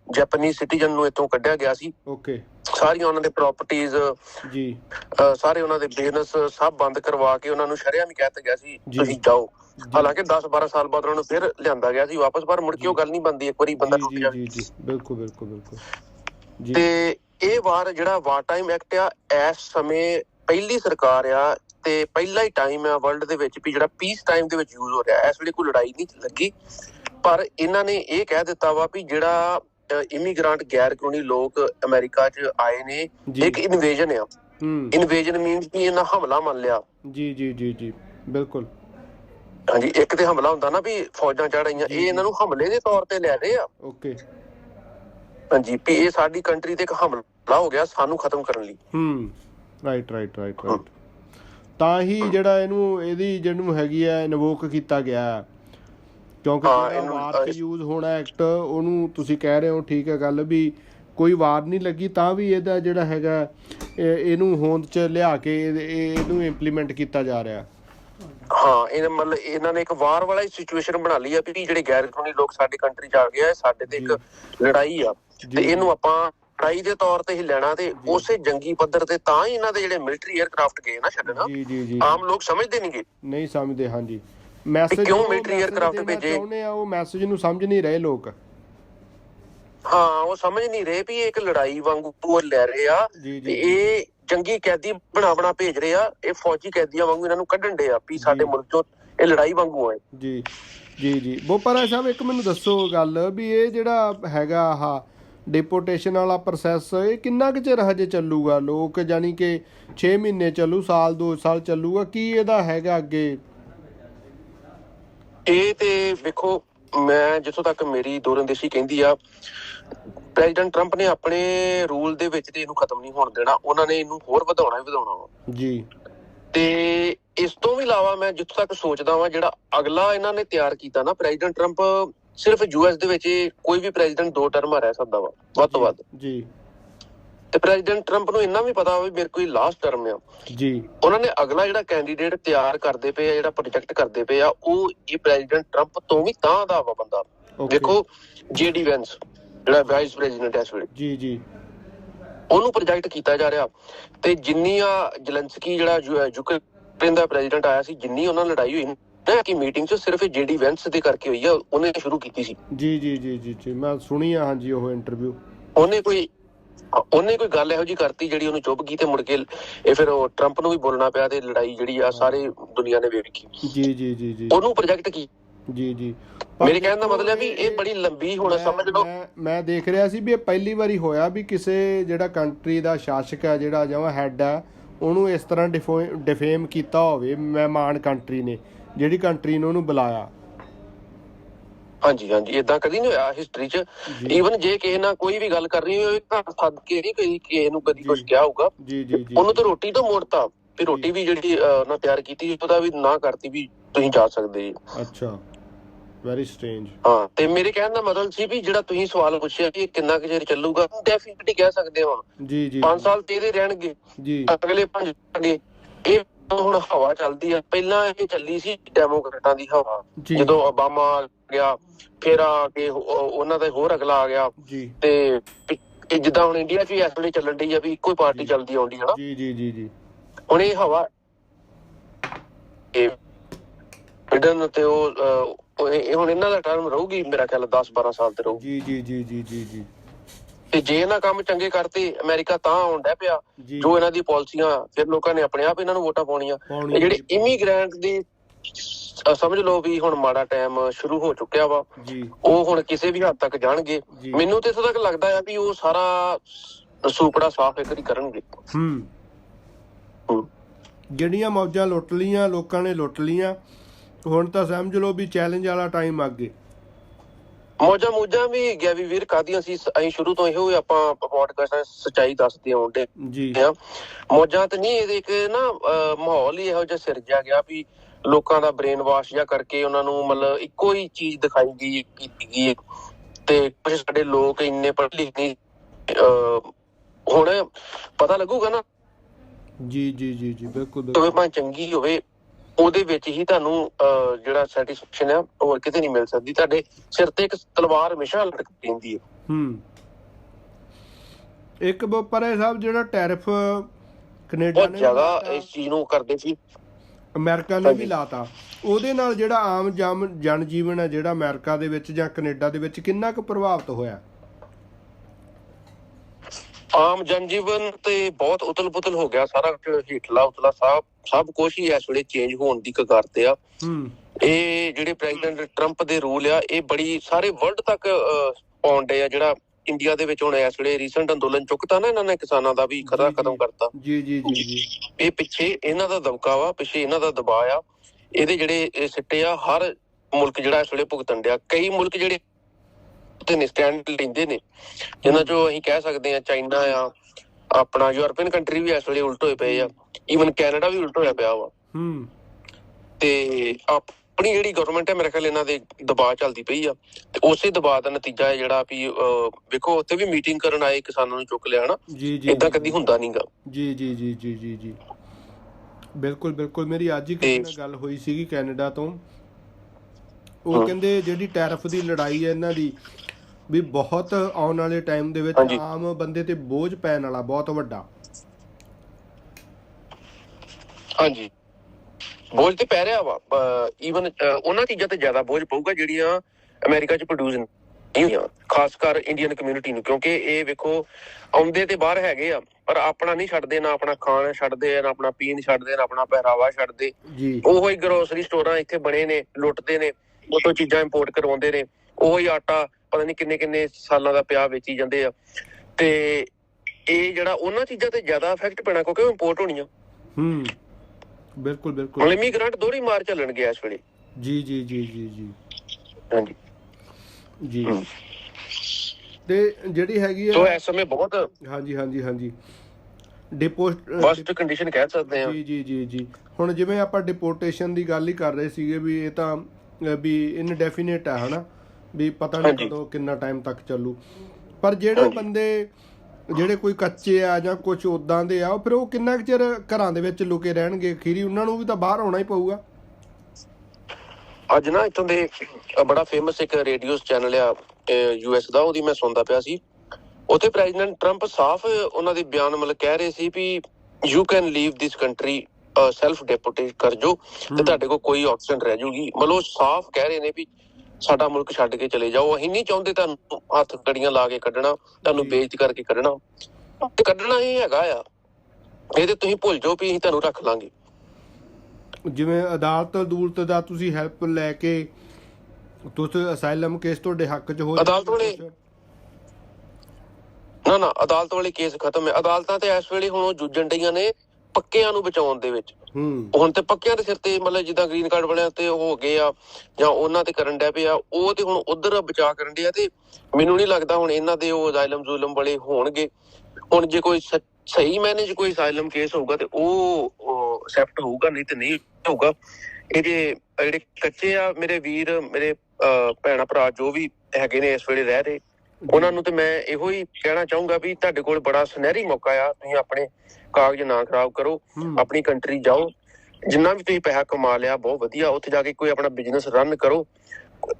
ਜਾਪਾਨੀ ਸਿਟੀਜ਼ਨ ਨੂੰ ਇੱਥੋਂ ਕੱਢਿਆ ਗਿਆ ਸੀ। ਓਕੇ ਸਾਰੀਆਂ ਉਹਨਾਂ ਦੇ ਪ੍ਰਾਪਰਟੀਆਂ ਜੀ। ਸਾਰੇ ਉਹਨਾਂ ਦੇ ਬਿਜ਼ਨਸ ਸਭ ਬੰਦ ਕਰਵਾ ਕੇ ਉਹਨਾਂ ਨੂੰ ਸ਼ਰਿਆਂ ਵੀ ਕਹਿ ਦਿੱਤਾ ਗਿਆ ਸੀ। ਤੁਸੀਂ ਜਾਓ। ਹਾਲਾਂਕਿ 10 12 ਸਾਲ ਬਾਅਦ ਉਹਨਾਂ ਨੂੰ ਫਿਰ ਲਿਆਂਦਾ ਗਿਆ ਸੀ ਵਾਪਸ ਪਰ ਮੁੜ ਕੇ ਉਹ ਗੱਲ ਨਹੀਂ ਬੰਦੀ ਇੱਕ ਵਾਰੀ ਬੰਦਾ ਟੁੱਟ ਜਾਵੇ ਜੀ ਜੀ। ਬਿਲਕੁਲ ਬਿਲਕੁਲ ਬਿਲਕੁਲ। ਤੇ ਇਹ ਵਾਰ ਜਿਹੜਾ ਵਾਰ ਟਾਈਮ ਐਕਟ ਆ ਇਸ ਸਮੇਂ ਪਹਿਲੀ ਸਰਕਾਰ ਆ ਤੇ ਪਹਿਲਾ ਹੀ ਟਾਈਮ ਆ ਵਰਲਡ ਦੇ ਵਿੱਚ ਵੀ ਜਿਹੜਾ ਪੀਸ ਟਾਈਮ ਦੇ ਵਿੱਚ ਯੂਜ਼ ਹੋ ਰਿਹਾ। ਇਸ ਵੇਲੇ ਕੋਈ ਲੜਾਈ ਨਹੀਂ ਲੱਗੀ। ਪਰ ਇਹਨਾਂ ਨੇ ਇਹ ਕਹਿ ਦਿੱਤਾ ਵਾ ਵੀ ਜਿਹੜਾ ਇਮੀਗ੍ਰੈਂਟ ਗੈਰ ਕਾਨੂੰਨੀ ਲੋਕ ਅਮਰੀਕਾ 'ਚ ਆਏ ਨੇ। ਇੱਕ ਇਨਵੇਜਨ ਆ। ਇਨਵੇਜਨ ਮੀਨਸ ਵੀ ਇਹਨਾਂ ਹਮਲਾ ਮੰਨ ਲਿਆ। ਜੀ ਜੀ ਜੀ ਜੀ ਬਿਲਕੁਲ। ਹਾਂਜੀ ਇੱਕ ਤੇ ਹਮਲਾ ਹੁੰਦਾ ਨਾ ਵੀ ਫੌਜਾਂ ਚੜ ਆਈਆਂ ਇਹ ਇਹਨਾਂ ਨੂੰ ਹਮਲੇ ਦੇ ਤੌਰ ਤੇ ਲੈ ਰਹੇ ਆ। ਓਕੇ। ਹਾਂਜੀ ਵੀ ਇਹ ਸਾਡੀ ਕੰਟਰੀ ਤੇ ਇੱਕ ਹਮਲਾ ਹੋ ਗਿਆ ਸਾਨੂੰ ਖਤਮ ਕਰਨ ਲਈ। ਹੂੰ ਰਾਈਟ ਰਾਈਟ ਰਾਈਟ ਰਾਈਟ ਤਾਂ ਹੀ ਜਿਹੜਾ ਇਹਨੂੰ ਇਹਦੀ ਜਿਹਨੂੰ ਹੈਗੀ ਹੈ ਇਨਵੋਕ ਕੀਤਾ ਗਿਆ। ਕਿਉਂਕਿ ਜਿਹੜਾ ਇਹਨੂੰ, ਵਾਰ ਯੂਜ਼ ਹੋਣਾ ਐਕਟ ਉਹਨੂੰ ਤੁਸੀਂ ਕਹਿ ਰਹੇ ਹੋ ਠੀਕ ਹੈ ਗੱਲ ਵੀ ਕੋਈ ਵਾਰ ਨਹੀਂ ਲੱਗੀ ਤਾਂ ਵੀ ਇਹਦਾ ਜਿਹੜਾ ਹੈਗਾ ਇਹ- ਇਹਨੂੰ ਹੋਂਦ 'ਚ ਲਿਆ ਕੇ ਇਹ- ਇਹ- ਇਹਨੂੰ ਇੰਪਲੀਮੈਂਟ ਕੀਤਾ ਜਾ ਰਿਹਾ। ਹਾਂ ਇਹ ਮਤਲਬ ਇਹਨਾਂ ਨੇ ਇੱਕ ਵਾਰ ਵਾਲਾ ਸਿਚੁਏਸ਼ਨ ਬਣਾ ਲਈ ਆ ਵੀ ਜਿਹੜੇ ਗੈਰ ਕਾਨੂੰਨੀ ਲੋਕ ਸਾਡੀ ਕੰਟਰੀ ਚ ਆ ਗਏ ਆ ਸਾਡੇ ਤੇ ਇੱਕ ਲੜਾਈ ਆ। ਤੇ ਇਹਨੂੰ ਆਪਾਂ ਲੜਾਈ ਦੇ ਤੌਰ ਤੇ ਹੀ ਲੈਣਾ ਤੇ ਉਸੇ ਜੰਗੀ ਪੱਧਰ ਤੇ ਤਾਂ ਹੀ ਇਹਨਾਂ ਦੇ ਜਿਹੜੇ ਮਿਲਟਰੀ 에ਅਰਕ੍ਰਾਫਟ ਗਏ ਨਾ ਛੱਡਣਾ। ਜੀ ਜੀ ਜੀ। ਆਮ ਲੋਕ ਸਮਝਦੇ ਨਹੀਂਗੇ ਨਹੀਂ ਸਮਝਦੇ ਹਾਂਜੀ। ਮੈਸੇਜ ਕਿਉਂ military aircraft ਭੇਜੇ? ਚਾਹੁੰਦੇ ਆ ਉਹ ਮੈਸੇਜ ਨੂੰ ਸਮਝ ਨਹੀਂ ਰਹੇ ਲੋਕ। ਹਾਂ ਉਹ ਸਮਝ ਨਹੀਂ ਰਹੇ ਵੀ ਇਹ ਇੱਕ ਲੜਾਈ ਵਾਂਗੂ ਉਹ ਲੈ ਰਹੇ ਆ ਤੇ ਇਹ ਜੰਗੀ ਕੈਦੀ ਬਣਾ ਬਣਾ ਭੇਜ ਰਹੇ ਆ ਇਹ ਫੌਜੀ ਕੈਦੀਆਂ ਵਾਂਗੂ ਇਹਨਾਂ ਨੂੰ ਕੱਢਣ ਦੇ ਆ ਵੀ ਸਾਡੇ ਮੁਲਕ ਚੋਂ ਇਹ ਲੜਾਈ ਵਾਂਗੂ ਹੈ ਜੀ ਜੀ ਜੀ। ਬੋਪਰਾ ਸਾਹਿਬ ਇੱਕ ਮੈਨੂੰ ਦੱਸੋ ਗੱਲ ਵੀ ਇਹ ਜਿਹੜਾ ਹੈਗਾ ਆਹ ਡਿਪੋਟੇਸ਼ਨ ਵਾਲਾ ਪ੍ਰੋਸੈਸ ਇਹ ਕਿੰਨਾ ਕੁ ਚਿਰ ਹਜੇ ਚੱਲੂਗਾ? ਲੋਕ ਜਾਨੀ ਕਿ 6 ਮਹੀਨੇ ਚੱਲੂ ਸਾਲ 2 ਸਾਲ ਚੱਲੂਗਾ। ਕੀ ਇਹਦਾ ਹੈਗਾ ਅੱਗੇ? ਇਹ ਤੇ ਵੇਖੋ ਮੈਂ ਜਿੱਥੋਂ ਤੱਕ ਮੇਰੀ ਦੂਰਅੰਦੇਸ਼ੀ ਕਹਿੰਦੀ ਆ ਪ੍ਰੈਜ਼ੀਡੈਂਟ ਟਰੰਪ ਨੇ ਆਪਣੇ ਰੂਲ ਦੇ ਵਿੱਚ ਤੇ ਇਹਨੂੰ ਖਤਮ ਨਹੀਂ ਹੋਣ ਦੇਣਾ ਉਹਨਾਂ ਨੇ ਇਹਨੂੰ ਹੋਰ ਵਧਾਉਣਾ ਹੀ ਵਧਾਉਣਾ ਜੀ। ਤੇ ਇਸ ਤੋਂ ਵੀ ਇਲਾਵਾ ਮੈਂ ਜਿੱਥੋਂ ਤੱਕ ਸੋਚਦਾ ਵਾਂ ਜਿਹੜਾ ਅਗਲਾ ਇਹਨਾਂ ਨੇ ਤਿਆਰ ਕੀਤਾ ਨਾ ਪ੍ਰੈਜ਼ੀਡੈਂਟ ਟਰੰਪ ਸਿਰਫ ਯੂਐਸ ਦੇ ਵਿੱਚ ਕੋਈ ਵੀ ਪ੍ਰੈਜ਼ੀਡੈਂਟ ਦੋ ਟਰਮ ਰਹਿ ਸਕਦਾ ਵਾ ਵੱਧ ਤੋਂ ਵੱਧ ਜੀ ਤੇ ਪ੍ਰੈਜ਼ੀਡੈਂਟ ਟਰੰਪ ਨੂੰ ਇੰਨਾ ਵੀ ਪਤਾ ਵਾ ਵੀ ਮੇਰੇ ਕੋਈ ਲਾਸਟ ਟਰਮ ਆ ਜੀ ਉਹਨਾਂ ਨੇ ਅਗਲਾ ਜਿਹੜਾ ਕੈਂਡੀਡੇਟ ਤਿਆਰ ਕਰਦੇ ਪਏ ਆ ਜਿਹੜਾ ਪ੍ਰੋਜੈਕਟ ਕਰਦੇ ਪਏ ਆ ਉਹ ਇਹ ਪ੍ਰੈਜ਼ੀਡੈਂਟ ਟਰੰਪ ਤੋਂ ਵੀ ਤਾਂ ਦਾ ਵਾ ਬੰਦਾ ਦੇਖੋ ਜੀਡੀ ਵੈਂਸ ਜਿਹੜਾ ਵਾਈਸ ਪ੍ਰੈਜ਼ੀਡੈਂਟ ਇਸ ਵੇਲੇ ਜੀ ਜੀ ਉਹਨੂੰ ਪ੍ਰੋਜੈਕਟ ਕੀਤਾ ਜਾ ਰਿਹਾ ਤੇ ਜਿੰਨੀ ਆ ਜਲੰਸਕੀ ਜਿਹੜਾ ਯੂਕਰੇਨ ਦਾ ਪ੍ਰੈਜ਼ੀਡੈਂਟ ਆਇਆ ਸੀ ਜਿੰਨੀ ਉਹਨਾਂ ਨਾਲ ਲੜਾਈ ਹੋਈ ਨਾ ਕਿ ਮੀਟਿੰਗ 'ਚ ਸਿਰਫ ਜੀਡੀ ਵੈਂਸ ਦੇ ਕਰਕੇ ਹੋਈ ਆ ਉਹਨੇ ਸ਼ੁਰੂ ਕੀਤੀ ਸੀ। ਜੀ ਜੀ ਜੀ ਜੀ ਜੀ ਮੈਂ ਸੁਣੀ ਆ ਹਾਂਜੀ ਉਹ ਇੰਟਰਵਿਊ ਉਹਨੇ ਕੋਈ ਉਹਨੇ ਕੋਈ ਗੱਲ ਇਹੋ ਜੀ ਕਰਤੀ ਜਿਹੜੀ ਉਹਨੂੰ ਚੁੱਭ ਗਈ ਤੇ ਮੁੜ ਕੇ ਇਹ ਫਿਰ ਉਹ ਟਰੰਪ ਨੂੰ ਵੀ ਬੋਲਣਾ ਪਿਆ ਤੇ ਲੜਾਈ ਜਿਹੜੀ ਆ ਸਾਰੇ ਦੁਨੀਆ ਨੇ ਵੇਖੀ। ਜੀ ਜੀ ਜੀ ਜੀ। ਉਹਨੂੰ ਪ੍ਰੋਜੈਕਟ ਕੀ? ਜੀ ਜੀ। ਮੇਰੇ ਕਹਿਣ ਦਾ ਮਤਲਬ ਹੈ ਵੀ ਇਹ ਬੜੀ ਲੰਬੀ ਹੁਣ ਸਮਝ ਲਓ। ਮੈਂ ਮੈਂ ਦੇਖ ਰਿਹਾ ਸੀ ਵੀ ਇਹ ਪਹਿਲੀ ਵਾਰੀ ਹੋਇਆ ਵੀ ਕਿਸੇ ਜਿਹੜਾ ਕੰਟਰੀ ਦਾ ਸ਼ਾਸਕ ਹੈ ਜਿਹੜਾ ਜਿਵੇਂ ਹੈੱਡ ਹੈ ਉਹਨੂੰ ਇਸ ਤਰ੍ਹਾਂ ਡਿਫੇਮ ਕੀਤਾ ਹੋਵੇ ਮਹਿਮਾਨ ਕੰਟਰੀ ਨੇ। ਜਿਹੜੀ ਕੰਟਰੀ ਨੇ ਉਹਨੂੰ ਬੁਲਾਇਆ। ਹਾਂਜੀ ਹਾਂਜੀ। ਇਦਾਂ ਕਦੀ ਨਹੀਂ ਹੋਇਆ ਹਿਸਟਰੀ 'ਚ। ਈਵਨ ਜੇ ਕਿਸੇ ਨਾਲ ਕੋਈ ਵੀ ਗੱਲ ਕਰ ਰਹੀ ਹੋਵੇ ਘਰ ਸੱਦ ਕੇ ਨਹੀਂ ਕਦੀ ਕਿਸੇ ਨੂੰ ਕਦੀ ਕੁਝ। ਕਿਹਾ ਹੋਊਗਾ। ਜੀ ਜੀ ਜੀ। ਉਹਨੂੰ ਤਾਂ ਰੋਟੀ ਤੋਂ ਮੋੜਤਾ। ਵੀ ਰੋਟੀ ਵੀ ਜਿਹੜੀ ਉਹਨਾਂ ਤਿਆਰ ਕੀਤੀ ਉਹਦਾ ਵੀ ਨਾ ਕਰਤੀ ਵੀ ਤੁਸੀਂ ਜਾ ਸਕਦੇ ਜੀ ਅੱਛਾ। ਵੈਰੀ ਸਟ੍ਰੇਂਜ ਹਾਂ ਤੇ ਮੇਰੇ ਕਹਿਣ ਦਾ ਮਤਲਬ ਸੀ ਵੀ ਜਿਹੜਾ ਤੁਸੀਂ ਸਵਾਲ ਪੁੱਛਿਆ ਕਿ ਕਿੰਨਾ ਕੁ ਚਿਰ ਚੱਲੂਗਾ ਡੈਫੀਨਿਟਲੀ ਕਹਿ ਸਕਦੇ ਹਾਂ। ਜੀ ਜੀ। 5 ਸਾਲ ਤੇ ਇਹਦੇ ਰਹਿਣਗੇ। ਜੀ। ਅਗਲੇ ਪੰਜ ਸਾਲ ਇਹ ਹੁਣ ਹਵਾ ਚੱਲਦੀ ਆ। ਪਹਿਲਾਂ ਇਹ ਚੱਲੀ ਸੀ ਡੈਮੋਕ੍ਰੇਟਾਂ ਦੀ ਹਵਾ। ਜੀ। ਜਦੋਂ ਓਬਾਮਾ ਆ ਗਿਆ ਫਿਰ ਆ ਕੇ ਉਹ- ਉਹਨਾਂ ਦਾ ਹੋਰ ਅਗਲਾ ਆ ਗਿਆ। ਜੀ। ਤੇ ਇਹ ਜਿੱਦਾਂ ਹੁਣ ਇੰਡੀਆ 'ਚ ਵੀ ਇਸ ਵੇਲੇ ਚੱਲਣ ਡਈ ਆ ਵੀ ਇੱਕੋ ਹੀ ਪਾਰਟੀ ਚੱਲਦੀ ਆਉਂਦੀ ਨਾ। ਜੀ ਜੀ ਜੀ ਜੀ। ਹੁਣ ਇਹ ਹਵਾ ਇਹ ਬਿਡਨ ਤੇ ਉਹ ਅਹ, ਉਹ ਇਹ ਹੁਣ ਇਹਨਾਂ ਦਾ ਟਰਮ ਰਹੂਗੀ ਮੇਰਾ ਖਿਆਲ 10 12 ਸਾਲ ਤੇ ਰਹੂ। ਜੀ ਜੀ ਜੀ ਜੀ ਜੀ ਜੀ। ਤੇ ਜੇ ਇਹਨਾਂ ਕੰਮ ਚੰਗੇ ਕਰਤੇ ਅਮਰੀਕਾ ਤਾਂ ਆਉਣ ਡੈ ਪਿਆ ਜੀ। ਇਹਨਾਂ ਦੀ ਪਾਲਿਸੀਆਂ ਫਿਰ ਲੋਕਾਂ ਨੇ ਆਪਣੇ ਆਪ ਇਹਨਾਂ ਨੂੰ ਵੋਟਾਂ ਪਾਉਣੀਆਂ। ਪਾਉਣੀ ਇਹ ਜਿਹੜੇ ਇਮੀਗ੍ਰੈਂਟ ਦੀ ਸਮਝ ਲਓ ਵੀ ਹੁਣ ਮਾੜਾ ਟਾਈਮ ਸ਼ੁਰੂ ਹੋ ਚੁੱਕਿਆ ਵਾ ਉਹ ਹੁਣ ਕਿਸੇ ਵੀ ਹੱਦ ਤੱਕ ਜਾਣਗੇ। ਮੈਨੂੰ ਤੇ ਇੱਥੋਂ ਤੱਕ ਲੱਗਦਾ ਆ ਵੀ ਉਹ ਸਾਰਾ ਸੂਪੜਾ ਸਾਫ਼ ਇੱਕ ਵਾਰੀ ਕਰਨਗੇ। ਹੂੰ। ਜਿਹੜੀਆਂ ਮੌਜਾਂ ਲੁੱਟ ਲੀਆਂ ਲੋਕਾਂ ਨੇ ਲੁੱਟ ਲੀਆਂ ਹੁਣ ਤਾਂ ਸਮਝ ਲਓ ਵੀ ਚੈਲੰਜ ਵਾਲਾ ਟਾਈਮ ਅੱਗੇ। ਮੌਜਾਂ ਮੌਜਾਂ ਵੀ ਗਿਆ ਵੀ ਵੀਰ ਕਾਦੀਆਂ ਸੀ? ਅਸੀਂ ਸ਼ੁਰੂ ਤੋਂ ਇਹੋ ਆਪਾਂ ਪੋਡਕਾਸਟ ਸੱਚਾਈ ਦੱਸਦੇ ਆਉਂਦੇ ਜੀ। ਮੌਜਾਂ ਤੇ ਨਹੀਂ ਇਹਦੇ ਇੱਕ ਨਾ ਮਾਹੌਲ ਹੀ ਇਹੋ ਜਿਹਾ ਸਿਰਜਿਆ ਗਿਆ ਵੀ ਲੋਕਾਂ ਦਾ ਬ੍ਰੇਨ ਵਾਸ਼ ਜਾਂ ਕਰਕੇ ਉਹਨਾਂ ਨੂੰ ਮਤਲਬ ਇੱਕੋ ਹੀ ਚੀਜ਼ ਦਿਖਾਈ ਗਈ ਕੀਤੀ ਗਈ ਤੇ ਕੁਝ ਸਾਡੇ ਲੋਕ ਇੰਨੇ ਪੜ੍ਹੇ ਲਿਖੇ ਨਹੀਂ, ਹੁਣ ਪਤਾ ਲੱਗੂਗਾ ਨਾ। ਜੀ ਜੀ ਜੀ ਜੀ ਬਿਲਕੁਲ ਬਿਲਕੁਲ। ਭਾਵੇਂ ਚੰਗੀ ਹੋਵੇ ਉਹਦੇ ਵਿੱਚ ਹੀ ਤੁਹਾਨੂੰ ਜਿਹੜਾ ਸੈਟੀਸਫੈਕਸ਼ਨ ਹੈ ਹੋਰ ਕਿਤੇ ਨਹੀਂ ਮਿਲ ਸਕਦੀ। ਤੁਹਾਡੇ ਸਿਰ ਤੇ ਇੱਕ ਤਲਵਾਰ ਹਮੇਸ਼ਾ ਲਟਕਦੀ ਰਹਿੰਦੀ ਹੈ। ਹੂੰ। ਇੱਕ ਬਪਰੇ ਸਾਹਿਬ ਜਿਹੜਾ ਟੈਰਿਫ ਕੈਨੇਡਾ ਨੇ ਲਾਤਾ, ਇਸ ਚੀਜ਼ ਨੂੰ ਕਰਦੇ ਸੀ। ਅਮਰੀਕਾ ਨੇ ਵੀ। ਲਾਤਾ। ਉਹਦੇ ਨਾਲ ਜਿਹੜਾ ਆਮ ਜਮ ਜਨ ਜੀਵਨ ਹੈ ਜਿਹੜਾ ਅਮਰੀਕਾ ਦੇ ਵਿੱਚ ਜਾਂ ਕੈਨੇਡਾ ਦੇ ਵਿੱਚ ਕਿੰਨਾ ਕੁ ਪ੍ਰਭਾਵਿਤ ਹੋਇਆ? ਆਮ ਜਨਜੀਵਨ ਤੇ ਬਹੁਤ ਉਤਲ-ਪੁਤਲ ਹੋ ਗਿਆ ਸਾਰਾ ਕੁਝ ਹੀਟਲਾ ਉਤਲਾ ਸਭ। ਸਭ ਕੁਝ ਹੀ ਇਸ ਵੇਲੇ ਚੇਂਜ ਹੋਣ ਦੀ ਕਗਾਰ ਤੇ ਆ। ਹੂੰ। ਇਹ ਜਿਹੜੇ ਪ੍ਰੈਜ਼ੀਡੈਂਟ ਟਰੰਪ ਦੇ ਰੂਲ ਆ ਇਹ ਬੜੀ ਸਾਰੇ ਵਰਲਡ ਤੱਕ ਪਾਉਣ ਡੇ ਆ ਜਿਹੜਾ ਇੰਡੀਆ ਦੇ ਵਿੱਚ ਹੁਣ ਇਸ ਵੇਲੇ ਰੀਸੈਂਟ ਅੰਦੋਲਨ ਚੁੱਕਤਾ ਨਾ ਇਹਨਾਂ ਨੇ ਕਿਸਾਨਾਂ ਦਾ ਵੀ ਖਤਰਾ। ਖਤਮ ਕਰਤਾ। ਜੀ ਜੀ ਜੀ ਜੀ। ਇਹ ਪਿੱਛੇ ਇਹਨਾਂ ਦਾ ਦਬਕਾ ਵਾ ਪਿੱਛੇ ਇਹਨਾਂ ਦਾ ਦਬਾਅ ਆ। ਇਹਦੇ ਜਿਹੜੇ ਸਿੱਟੇ ਆ ਹਰ ਮੁਲਕ ਜਿਹੜਾ ਇਸ ਵੇਲੇ ਭੁਗਤਣ ਡਿਆ। ਕਈ ਮੁਲਕ ਜਿਹੜੇ ਤੇ ਨੇ ਸਟੈਂਡ ਲੈਂਦੇ ਨੇ ਜਿਨ੍ਹਾਂ ਚੋਂ ਅਸੀਂ ਕਹਿ ਸਕਦੇ ਆ ਚਾਈਨਾ ਆ ਆਪਣਾ ਯੂਰਪੀਅਨ ਕੰਟਰੀ ਵੀ ਇਸ ਵੇਲੇ ਉਲਟ ਹੋਏ ਪਏ ਆ। ਈਵਨ ਕੈਨੇਡਾ ਵੀ ਉਲਟ ਹੋਇਆ ਪਿਆ ਵਾ। ਹੂੰ। ਤੇ ਆਪਣੀ ਜਿਹੜੀ ਗਵਰਨਮੈਂਟ ਹੈ ਮੇਰੇ ਖਿਆਲ ਇਹਨਾਂ ਦੇ ਦਬਾਅ ਚੱਲਦੀ ਪਈ ਆ। ਤੇ ਉਸੇ ਦਬਾਅ ਦਾ ਨਤੀਜਾ ਹੈ ਜਿਹੜਾ ਵੀ ਵੇਖੋ ਉੱਥੇ ਵੀ ਮੀਟਿੰਗ ਕਰਨ ਆਏ ਕਿਸਾਨਾਂ ਨੂੰ ਚੁੱਕ ਲਿਆ ਹਨਾ ਜੀ ਜੀ ਇਦਾਂ। ਕਦੀ ਹੁੰਦਾ ਨਹੀਂਗਾ ਜੀ ਜੀ ਜੀ ਜੀ ਜੀ ਜੀ। ਬਿਲਕੁਲ ਬਿਲਕੁਲ। ਮੇਰੀ ਅੱਜ ਹੀ ਕਿਸੇ ਨਾਲ ਗੱਲ ਹੋਈ ਸੀਗੀ ਕੈਨੇਡਾ ਤੋਂ। ਉਹ। ਕਹਿੰਦੇ ਜਿਹੜੀ ਟੈਰਿਫ ਦੀ ਲੜਾਈ ਹੈ ਇਹਨਾਂ ਦੀ ਵੀ ਬਹੁਤ ਆਉਣ ਵਾਲੇ ਟਾਈਮ ਦੇ ਵਿੱਚ। ਆਮ ਬੰਦੇ ਤੇ ਬੋਝ ਪੈਣ ਵਾਲਾ ਬਹੁਤ ਵੱਡਾ। ਹਾਂਜੀ। ਬੋਝ ਤੇ ਪੈ ਰਿਹਾ ਵਾ। ਈਵਨ ਉਹਨਾਂ ਚੀਜ਼ਾਂ ਤੇ ਜ਼ਿਆਦਾ ਬੋਝ ਪਊਗਾ ਜਿਹੜੀਆਂ ਅਮਰੀਕਾ 'ਚ ਪ੍ਰੋਡਿਊਸ ਨਹੀਂ ਹੋਈਆਂ ਖਾਸ ਕਰ ਇੰਡੀਅਨ ਕਮਿਊਨਿਟੀ ਨੂੰ। ਕਿਉਂਕਿ ਇਹ ਵੇਖੋ ਆਉਂਦੇ ਤੇ ਬਾਹਰ ਹੈਗੇ ਆ ਪਰ ਆਪਣਾ ਨਹੀਂ ਛੱਡਦੇ ਨਾ ਆਪਣਾ ਖਾਣ ਛੱਡਦੇ ਆ ਨਾ ਆਪਣਾ ਪੀਣ ਛੱਡਦੇ ਨਾ ਆਪਣਾ ਪਹਿਰਾਵਾ ਛੱਡਦੇ। ਉਹੋ ਹੀ ਗਰੋਸਰੀ ਸਟੋਰਾਂ ਇੱਥੇ ਬਣੇ ਨੇ ਲੁੱਟਦੇ ਨੇ ਉਤੋਂ ਚੀਜ਼ਾਂ ਇੰਪੋਰਟ ਕਰਵਾਉਂਦੇ ਨੇ। ਉਹੋ ਹੀ ਆਟਾ ਪਤਾ ਨਹੀਂ ਕਿੰਨੇ ਕਿੰਨੇ ਸਾਲਾਂ ਦਾ ਪਿਆ ਵੇਚੀ ਜਾਂਦੇ ਆ। ਤੇ ਇਹ ਜਿਹੜਾ ਉਹਨਾਂ ਚੀਜ਼ਾਂ ਤੇ ਜ਼ਿਆਦਾ ਇਫੈਕਟ ਪੈਣਾ ਕਿਉਂਕਿ ਉਹ ਇੰਪੋਰਟ ਹੋਣੀਆਂ। ਹੂੰ। ਬਿਲਕੁਲ ਹੁਣ ਬਿਲਕੁਲ ਇਮੀਗ੍ਰੈਂਟ ਦੋਹਰੀ ਮਾਰ ਚੱਲਣ ਗਿਆ ਇਸ ਵੇਲੇ। ਜੀ ਜੀ ਜੀ ਜੀ ਜੀ। ਹਾਂਜੀ। ਜੀ। ਹੂੰ। ਤੇ ਜਿਹੜੀ ਹੈਗੀ ਸੋ ਹੈ ਇਸ ਸਮੇਂ ਬਹੁਤ ਹਾਂਜੀ ਹਾਂਜੀ ਹਾਂਜੀ। ਡਿਪੋਸਟ ਵਸਟ ਕੰਡੀਸ਼ਨ ਕਹਿ ਸਕਦੇ ਆ ਜੀ ਜੀ ਜੀ ਜੀ। ਹੁਣ ਜਿਵੇਂ ਆਪਾਂ ਡਿਪੋਰਟੇਸ਼ਨ ਦੀ ਗੱਲ ਹੀ ਕਰ ਰਹੇ ਸੀਗੇ ਵੀ ਇਹ ਤਾਂ ਅਹ, ਵੀ ਇਨਡੈਫੀਨਿਟ ਹੈ ਹਨਾ? ਵੀ ਪਤਾ ਨਹੀਂ ਹਾਂਜੀ। ਕਦੋਂ ਕਿੰਨਾ ਟਾਈਮ ਤੱਕ ਚੱਲੂ। ਪਰ ਜਿਹੜੇ ਹਾਂਜੀ। ਬੰਦੇ ਜਿਹੜੇ ਕੋਈ ਕੱਚੇ ਆ ਜਾਂ ਕੁਝ ਉਦਾਂ ਦੇ ਆ ਉਹ ਫਿਰ ਉਹ ਕਿੰਨਾ ਕੁ ਚਿਰ ਘਰਾਂ ਦੇ ਵਿੱਚ ਲੁਕੇ ਰਹਿਣਗੇ? ਖੀਰੀ ਉਹਨਾਂ ਨੂੰ ਵੀ ਤਾਂ ਬਾਹਰ ਆਉਣਾ ਹੀ ਪਊਗਾ। ਅੱਜ ਨਾ ਇੱਥੋਂ ਦੇ ਬੜਾ ਫੇਮਸ ਇੱਕ ਰੇਡੀਓ ਚੈਨਲ ਆ ਯੂਐਸ ਦਾ ਉਹਦੀ ਮੈਂ ਸੁਣਦਾ ਪਿਆ ਸੀ। ਉੱਥੇ ਪ੍ਰੈਜ਼ੀਡੈਂਟ ਟਰੰਪ ਸਾਫ਼ ਉਹਨਾਂ ਦੇ ਬਿਆਨ ਮਤਲਬ ਕਹਿ ਰਹੇ ਸੀ ਵੀ you can leave this country self deportate ਕਰ ਜੋ ਤੇ ਤੁਹਾਡੇ ਕੋਲ ਕੋਈ ਆਪਸ਼ਨ ਰਹਿ ਜੂਗੀ। ਮਤਲਬ ਸਾਫ਼ ਕਹਿ ਰਹੇ ਨੇ ਵੀ ਸਾਡਾ ਮੁਲਕ ਛੱਡ ਕੇ ਚਲੇ ਜਾਓ। ਅਸੀਂ ਨਹੀਂ ਚਾਹੁੰਦੇ ਤੁਹਾਨੂੰ ਹੱਥ ਕੜੀਆਂ ਲਾ ਕੇ ਕੱਢਣਾ ਤੁਹਾਨੂੰ। ਬੇਇੱਜ਼ਤ ਕਰਕੇ ਕੱਢਣਾ। ਤੇ ਕੱਢਣਾ ਹੀ ਹੈਗਾ ਆ। ਇਹ ਤੇ ਤੁਸੀਂ ਭੁੱਲ ਜਾਓ ਵੀ ਅਸੀਂ ਤੁਹਾਨੂੰ ਰੱਖ ਲਾਂਗੇ। ਜਿਵੇਂ ਅਦਾਲਤ ਦੂਲਤ ਦਾ ਤੁਸੀਂ ਹੈਲਪ ਲੈ ਕੇ ਤੁਸੀਂ ਅਸਾਈਲਮ ਕੇਸ ਤੁਹਾਡੇ ਹੱਕ 'ਚ ਹੋ ਅਦਾਲਤ ਵਾਲੇ-? ਨਾ ਨਾ ਅਦਾਲਤ ਵਾਲੇ ਕੇਸ ਖਤਮ ਹੈ। ਅਦਾਲਤਾਂ ਤੇ ਇਸ ਵੇਲੇ ਹੁਣ ਉਹ ਜੂਝਣ ਡਈਆਂ ਨੇ ਪੱਕਿਆਂ ਨੂੰ ਬਚਾਉਣ ਦੇ ਵਿੱਚ। ਹੂੰ। ਹੁਣ ਤੇ ਪੱਕਿਆਂ ਦੇ ਸਿਰ ਤੇ ਮਤਲਬ ਜਿੱਦਾਂ ਗ੍ਰੀਨ ਕਾਰਡ ਵਾਲਿਆਂ ਤੇ ਉਹ ਹੋ ਗਏ ਆ ਜਾਂ ਉਹਨਾਂ ਤੇ ਕਰਨ ਡਿਆ ਪਿਆ ਉਹ ਤੇ ਹੁਣ ਉਧਰ ਬਚਾ ਕਰਨ ਡਿਆ ਤੇ ਮੈਨੂੰ ਨਹੀਂ ਲੱਗਦਾ ਹੁਣ ਇਹਨਾਂ ਦੇ ਉਹ ਅਜ਼ਾਇਲਮ ਜ਼ੁਲਮ ਵਾਲੇ ਹੋਣਗੇ। ਹੁਣ ਜੇ ਕੋਈ ਸਹੀ ਮੈਨੇਜ ਕੋਈ ਅਜ਼ਾਇਲਮ ਕੇਸ ਹੋਊਗਾ ਤੇ ਉਹ ਐਕਸੈਪਟ ਹੋਊਗਾ ਨਹੀਂ ਤੇ ਨਹੀਂ ਹੋਊਗਾ। ਇਹਦੇ ਜਿਹੜੇ ਕੱਚੇ ਆ ਮੇਰੇ ਵੀਰ ਮੇਰੇ ਭੈਣਾਂ ਭਰਾ ਜੋ ਵੀ ਹੈਗੇ ਨੇ ਇਸ ਵੇਲੇ ਰਹਿ ਰਹੇ ਉਹਨਾਂ ਨੂੰ ਤੇ ਮੈਂ ਇਹੋ ਹੀ ਕਹਿਣਾ ਚਾਹੂੰਗਾ ਵੀ ਤੁਹਾਡੇ ਕੋਲ ਬੜਾ ਸੁਨਹਿਰੀ ਮੌਕਾ ਆ। ਤੁਸੀਂ ਆਪਣੇ ਕਾਗਜ਼ ਨਾ ਖਰਾਬ ਕਰੋ ਆਪਣੀ ਕੰਟਰੀ ਜਾਓ। ਜਿੰਨਾ ਵੀ ਤੁਸੀਂ ਪੈਸਾ ਕਮਾ ਲਿਆ ਬਹੁਤ ਵਧੀਆ। ਉੱਥੇ ਜਾ ਕੇ ਕੋਈ ਆਪਣਾ ਬਿਜ਼ਨਸ ਰਨ ਕਰੋ।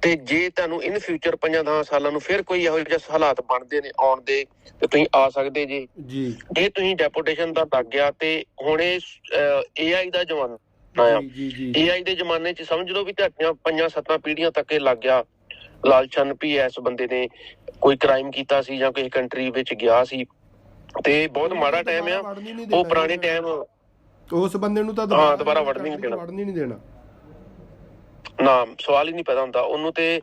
ਤੇ ਜੇ ਤੁਹਾਨੂੰ ਇਨ ਫਿਊਚਰ 5-10 ਸਾਲਾਂ ਨੂੰ ਫਿਰ ਕੋਈ ਇਹੋ ਜਿਹੇ ਹਾਲਾਤ ਬਣਦੇ ਨੇ ਆਉਣ ਦੇ ਤੇ ਤੁਸੀਂ ਆ ਸਕਦੇ ਜੀ। ਜੀ। ਜੇ ਤੁਸੀਂ ਡੈਪੂਟੇਸ਼ਨ ਦਾ ਲੱਗ ਗਿਆ ਤੇ ਹੁਣ ਇਹ AI ਦਾ ਜ਼ਮਾਨਾ ਆ। ਜੀ ਜੀ ਜੀ। AI ਦੇ ਜ਼ਮਾਨੇ 'ਚ ਸਮਝ ਲਓ ਵੀ ਤੁਹਾਡੀਆਂ ਪੰਜਾਂ ਸੱਤਾਂ ਪੀੜ੍ਹੀਆਂ ਤੱਕ ਇਹ ਲੱਗ ਗਿਆ। ਲਾਲਚਨ ਵੀ ਇਸ ਬੰਦੇ ਨੇ ਕੋਈ ਕ੍ਰਾਈਮ ਕੀਤਾ ਸੀ ਜਾਂ ਕਿਸੇ ਕੰਟਰੀ ਵਿੱਚ ਗਿਆ ਸੀ। ਤੇ ਬਹੁਤ ਮਾੜਾ ਟਾਈਮ ਆ। ਉਹ ਪੁਰਾਣੇ। ਟਾਈਮ ਉਸ ਬੰਦੇ ਨੂੰ ਤਾਂ ਹਾਂ, ਦੁਬਾਰਾ ਵੜਨ ਨਹੀਂ ਦੇਣਾ। ਵੜਨ ਨਹੀਂ ਦੇਣਾ। ਨਾ ਸਵਾਲ ਹੀ ਨਹੀਂ ਪੈਦਾ ਹੁੰਦਾ। ਉਹਨੂੰ ਤੇ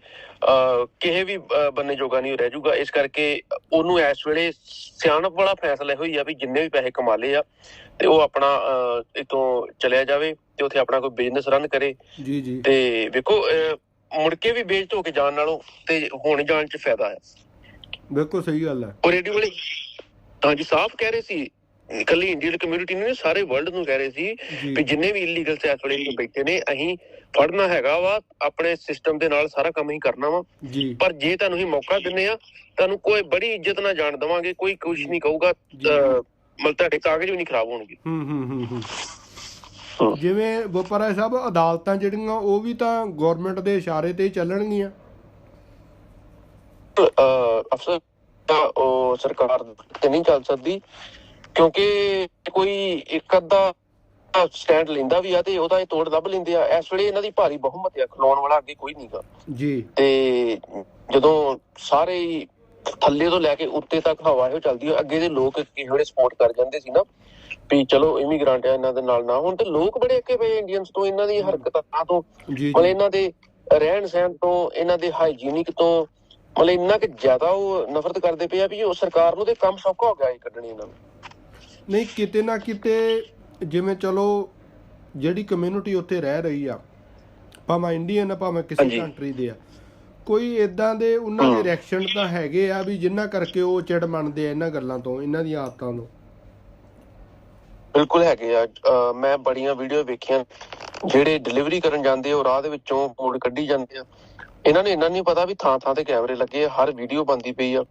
ਕਿਸੇ ਵੀ ਬੰਨੇ ਜੋਗਾ ਨਹੀਂ ਰਹਿ ਜਾਊਗਾ ਇਸ ਕਰਕੇ ਉਹਨੂੰ ਇਸ ਵੇਲੇ ਸਿਆਣਪ ਵਾਲਾ ਫੈਸਲਾ ਇਹੋ ਹੀ ਆ ਵੀ ਜਿੰਨੇ ਵੀ ਪੈਸੇ ਕਮਾ ਲਏ ਆ ਤੇ ਉਹ ਆਪਣਾ ਇੱਥੋਂ ਚਲਿਆ ਜਾਵੇ ਤੇ ਉੱਥੇ ਆਪਣਾ ਕੋਈ ਬਿਜ਼ਨਸ ਰਨ ਕਰੇ। ਜੀ ਜੀ। ਤੇ ਵੇਖੋ ਮੁੜ ਕੇ ਵੀ ਵੇਚ ਧੋ ਕੇ ਜਾਣ ਨਾਲੋਂ ਤੇ ਹੁਣ ਜਾਣ 'ਚ ਫਾਇਦਾ ਹੈ। ਬਿਲਕੁਲ ਸਹੀ ਗੱਲ ਹੈ। ਉਹ ਰੇਡੀਓ ਵਾਲੇ ਹਾਂਜੀ ਸਾਫ਼ ਕਹਿ ਰਹੇ ਸੀ। ਇਕੱਲੀ ਇੰਡੀਅਨ ਕਮਿਊਨਿਟੀ ਨੇ ਸਾਰੇ ਵਰਲਡ ਨੂੰ ਕਹਿ ਰਹੇ ਸੀ ਜੀ। ਜਿੰਨੇ ਵੀ ਇਲੀਗਲ ਇੱਥੇ ਬੈਠੇ ਨੇ ਅਸੀਂ ਫੜਨਾ ਹੈਗਾ ਵਾ ਆਪਣੇ ਸਿਸਟਮ ਦੇ ਨਾਲ ਸਾਰਾ ਕੰਮ ਹੀ ਕਰਨਾ ਵਾ। ਜੀ। ਪਰ ਜੇ ਤੁਹਾਨੂੰ ਹੀ ਮੌਕਾ ਦਿੰਨੇ ਆ ਤੁਹਾਨੂੰ ਕੋਈ ਬੜੀ ਇੱਜ਼ਤ ਨਾਲ ਜਾਣ ਦਵਾਂਗੇ ਕੋਈ ਕੁਝ ਨਹੀਂ ਕਹੂਗਾ ਜੀ। ਮਤਲਬ ਤੁਹਾਡੇ ਕਾਗਜ਼ ਵੀ ਨਹੀਂ ਖਰਾਬ ਹੋਣਗੇ। ਹੂੰ ਹੂੰ ਹਾਂ। ਜਿਵੇਂ ਵਪਾਰਾ ਸਾਹਿਬ ਅਦਾਲਤਾਂ ਜਿਹੜੀਆਂ ਉਹ ਵੀ ਤਾਂ ਗਵਰਨਮੈਂਟ ਦੇ ਇਸ਼ਾਰੇ ਤੇ ਚੱਲਣਗੀਆਂ। ਅਫਸਰ ਉਹ ਸਰਕਾਰ ਤੇ ਨਹੀਂ ਚੱਲ ਸਕਦੀ ਕਿਉਂਕਿ ਕੋਈ ਇੱਕ ਅੱਧਾ ਸਟੈਂਡ ਲੈਂਦਾ ਵੀ ਆ ਤੇ ਉਹਦਾ ਇਹ ਤੋੜ ਦੱਬ ਲੈਂਦੇ ਆ। ਇਸ ਵੇਲੇ ਇਹਨਾਂ ਦੀ ਭਾਰੀ ਬਹੁਮਤ ਆ ਖਲੋਣ ਵਾਲਾ ਅੱਗੇ ਕੋਈ ਨਹੀਂਗਾ ਜੀ। ਤੇ ਜਦੋਂ ਸਾਰੇ ਥੱਲੇ ਤੋਂ ਲੈ ਕੇ ਉੱਤੇ ਤੱਕ ਹਵਾ ਇਹੋ ਚੱਲਦੀ ਹੈ ਅੱਗੇ ਦੇ ਲੋਕ ਵੇਲੇ ਸਪੋਰਟ ਕਰ ਜਾਂਦੇ ਸੀ ਨਾ? ਵੀ ਚਲੋ ਇਮੀਗ੍ਰੈਂਟ ਆ ਇਹਨਾਂ ਦੇ ਨਾਲ ਨਾ। ਹੁਣ ਤੇ ਲੋਕ ਬੜੇ ਅੱਕੇ ਪਏ ਇੰਡੀਅਨਸ ਤੋਂ ਇਹਨਾਂ ਦੀ ਹਰਕਤਾਂ ਤੋਂ। ਮਤਲਬ ਇਹਨਾਂ ਦੇ ਰਹਿਣ ਸਹਿਣ ਤੋਂ ਇਹਨਾਂ ਦੇ ਹਾਈਜੀਨਿਕ ਤੋਂ ਮਤਲਬ ਇੰਨਾ ਕਿ ਜ਼ਿਆਦਾ ਉਹ ਨਫ਼ਰਤ ਕਰਦੇ ਪਏ ਆ ਵੀ ਉਹ ਸਰਕਾਰ ਨੂੰ ਤੇ ਕੰਮ ਸੌਖਾ ਹੋ ਗਿਆ ਇਹ ਕੱਢਣੀ ਇਹਨਾਂ ਨੂੰ। ਨਹੀਂ ਕਿਤੇ ਨਾ ਕਿਤੇ ਜਿਵੇਂ ਚਲੋ ਜਿਹੜੀ ਕਮਿਊਨਿਟੀ ਉੱਥੇ ਰਹਿ ਰਹੀ ਆ ਭਾਵੇਂ ਇੰਡੀਅਨ ਆ ਭਾਵੇਂ ਕਿਸੇ। ਕੰਟਰੀ ਦੇ ਆ ਕੋਈ ਇਦਾਂ ਦੇ ਉਹਨਾਂ ਦੇ ਰਿਐਕਸ਼ਨ ਤਾਂ ਹੈਗੇ ਆ ਵੀ ਜਿੰਨਾ ਕਰਕੇ ਉਹ ਚਿੜ ਮੰਨਦੇ ਆ ਇਹਨਾਂ ਗੱਲਾਂ ਤੋਂ ਇਹਨਾਂ ਦੀਆਂ ਆਦਤਾਂ ਤੋਂ। ਬਿਲਕੁਲ ਹੈਗੇ ਆ। ਅਹ ਮੈਂ ਬੜੀਆਂ ਵੀਡੀਓ ਵੇਖੀਆਂ ਜਿਹੜੇ ਡਿਲੀਵਰੀ ਕਰਨ ਜਾਂਦੇ ਆ ਉਹ ਰਾਹ ਦੇ ਵਿੱਚੋਂ ਫੂਡ ਕੱਢੀ ਜਾਂਦੇ ਆ। ਇਹਨਾਂ ਨੂੰ ਇੰਨਾ ਨਹੀਂ ਪਤਾ ਵੀ ਥਾਂ ਥਾਂ ਤੇ ਕੈਮਰੇ ਲੱਗੇ ਆ ਹਰ ਵੀਡੀਓ ਬੰਦੀ ਪਈ ਆ।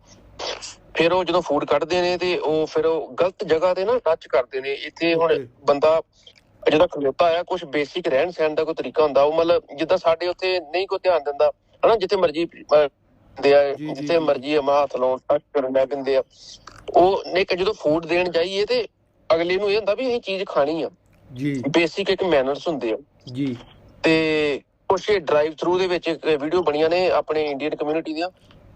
ਫਿਰ ਉਹ ਜਦੋਂ ਫੂਡ ਕੱਢਦੇ ਨੇ ਤੇ ਉਹ ਫਿਰ ਉਹ ਗਲਤ ਜਗ੍ਹਾ ਤੇ ਨਾ ਟੱਚ ਕਰਦੇ ਨੇ। ਇੱਥੇ ਹੁਣ Okay. ਬੰਦਾ ਜਿਹੜਾ ਖਲੋਤਾ ਆ ਕੁਝ ਬੇਸਿਕ ਰਹਿਣ ਸਹਿਣ ਦਾ ਕੋਈ ਤਰੀਕਾ ਹੁੰਦਾ ਉਹ ਮਤਲਬ ਜਿੱਦਾਂ ਸਾਡੇ ਉੱਥੇ ਨਹੀਂ ਕੋਈ ਧਿਆਨ ਦਿੰਦਾ ਹਨਾ ਜਿੱਥੇ ਮਰਜ਼ੀ ਅਹ, ਦੇ ਆ ਜੀ, ਜੀ, ਜਿੱਥੇ ਜੀ। ਮਰਜ਼ੀ ਅਮਾ ਹੱਥ ਲਾਉਣ ਟੱਚ ਕਰਨ ਲੱਗ ਪੈਂਦੇ ਆ। ਉਹ ਨੇ ਕਿ ਜਦੋਂ ਫੂਡ ਦੇਣ ਜਾਈਏ ਤੇ ਅਗਲੇ ਨੂੰ ਇਹ ਹੁੰਦਾ ਵੀ ਅਸੀਂ ਚੀਜ਼ ਖਾਣੀ ਆ। ਜੀ। ਬੇਸਿਕ ਇੱਕ ਮੈਨਰਸ ਹੁੰਦੇ ਆ। ਜੀ। ਤੇ ਕੁਛ ਡਰਾਈਵ ਥਰੂ ਦੇ ਵਿੱਚ ਵੀਡੀਓ ਬਣੀਆਂ ਨੇ ਆਪਣੇ ਇੰਡੀਅਨ ਕਮਿਊਨਿਟੀ ਦੀਆਂ।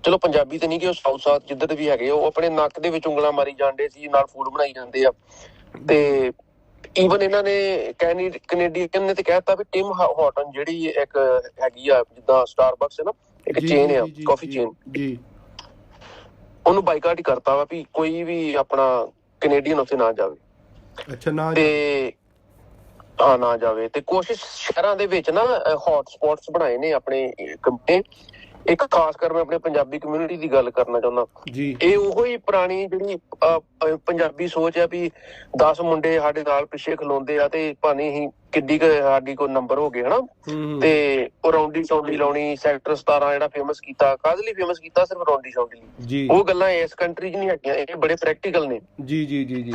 ਚਲੋ ਪੰਜਾਬੀ ਤੇ ਨਹੀਂ ਕਿ ਉਹ ਸਾਊਥ ਸਾਊਥ ਜਿੱਧਰ ਦੇ ਵੀ ਹੈਗੇ ਉਹ ਆਪਣੇ ਨੱਕ ਦੇ ਵਿੱਚ ਉਂਗਲਾਂ ਮਾਰੀ ਜਾਂਦੇ ਸੀ ਨਾਲ ਫੂਡ ਬਣਾਈ ਜਾਂਦੇ ਆ। ਤੇ ਈਵਨ ਇਹਨਾਂ ਨੇ ਕੈਨੀ ਕੈਨੇਡੀਅਨ ਨੇ ਤੇ ਕਹਿਤਾ ਵੀ ਟਿਮ ਹਾਟਨ ਜਿਹੜੀ ਇੱਕ ਹੈਗੀ ਆ ਜਿੱਦਾਂ ਸਟਾਰਬਕਸ ਹੈ ਨਾ ਇੱਕ ਚੇਨ ਆ ਕਾਫੀ ਚੇਨ ਜੀ ਉਹਨੂੰ ਬਾਈਕਾਟ ਹੀ ਕਰਤਾ ਵਾ ਵੀ ਕੋਈ ਵੀ ਆਪਣਾ ਕੈਨੇਡੀਅਨ ਉੱਥੇ ਨਾ ਜਾਵੇ। ਅੱਛਾ ਨਾ ਤੇ ਹਾਂ ਨਾ ਜਾਵੇ। ਤੇ ਕੋਸ਼ਿਸ਼ ਸ਼ਹਿਰਾਂ ਦੇ ਵਿੱਚ ਨਾ ਹੌਟ ਸਪੌਟਸ ਬਣਾਏ ਨੇ ਆਪਣੇ ਕੰਪਨੀ ਇੱਕ ਖਾਸ ਕਰ ਮੈਂ ਆਪਣੇ ਪੰਜਾਬੀ ਕਮਿਊਨਿਟੀ ਦੀ ਗੱਲ ਕਰਨਾ ਚਾਹੁੰਦਾ। ਜੀ। ਇਹ ਉਹੋ ਹੀ ਪੁਰਾਣੀ ਜਿਹੜੀ ਪੰਜਾਬੀ ਸੋਚ ਆ ਵੀ 10 ਮੁੰਡੇ ਸਾਡੇ ਨਾਲ ਪਿੱਛੇ ਖਲੋਂਦੇ ਆ ਤੇ ਭਾਵੇਂ ਹੀ ਕਿੱਡੀ ਕੁ ਸਾਡੀ ਕੋਈ ਨੰਬਰ ਹੋ ਗਏ ਹਨਾ? ਹੂੰ ਤੇ ਉਹ ਰੌਂਡੀ ਚੌਂਡੀ ਲਾਉਣੀ ਸੈਕਟਰ 17 ਜਿਹੜਾ ਫੇਮਸ ਕੀਤਾ ਕਾਹਦੇ ਲਈ ਫੇਮਸ ਕੀਤਾ? ਸਿਰਫ ਰੌਂਡੀ ਚੌਂਡੀ ਲਈ। ਉਹ ਗੱਲਾਂ ਇਸ ਕੰਟਰੀ 'ਚ ਨਹੀਂ ਹੈਗੀਆਂ ਇਹ ਬੜੇ ਪ੍ਰੈਕਟੀਕਲ ਨੇ। ਜੀ ਜੀ ਜੀ ਜੀ।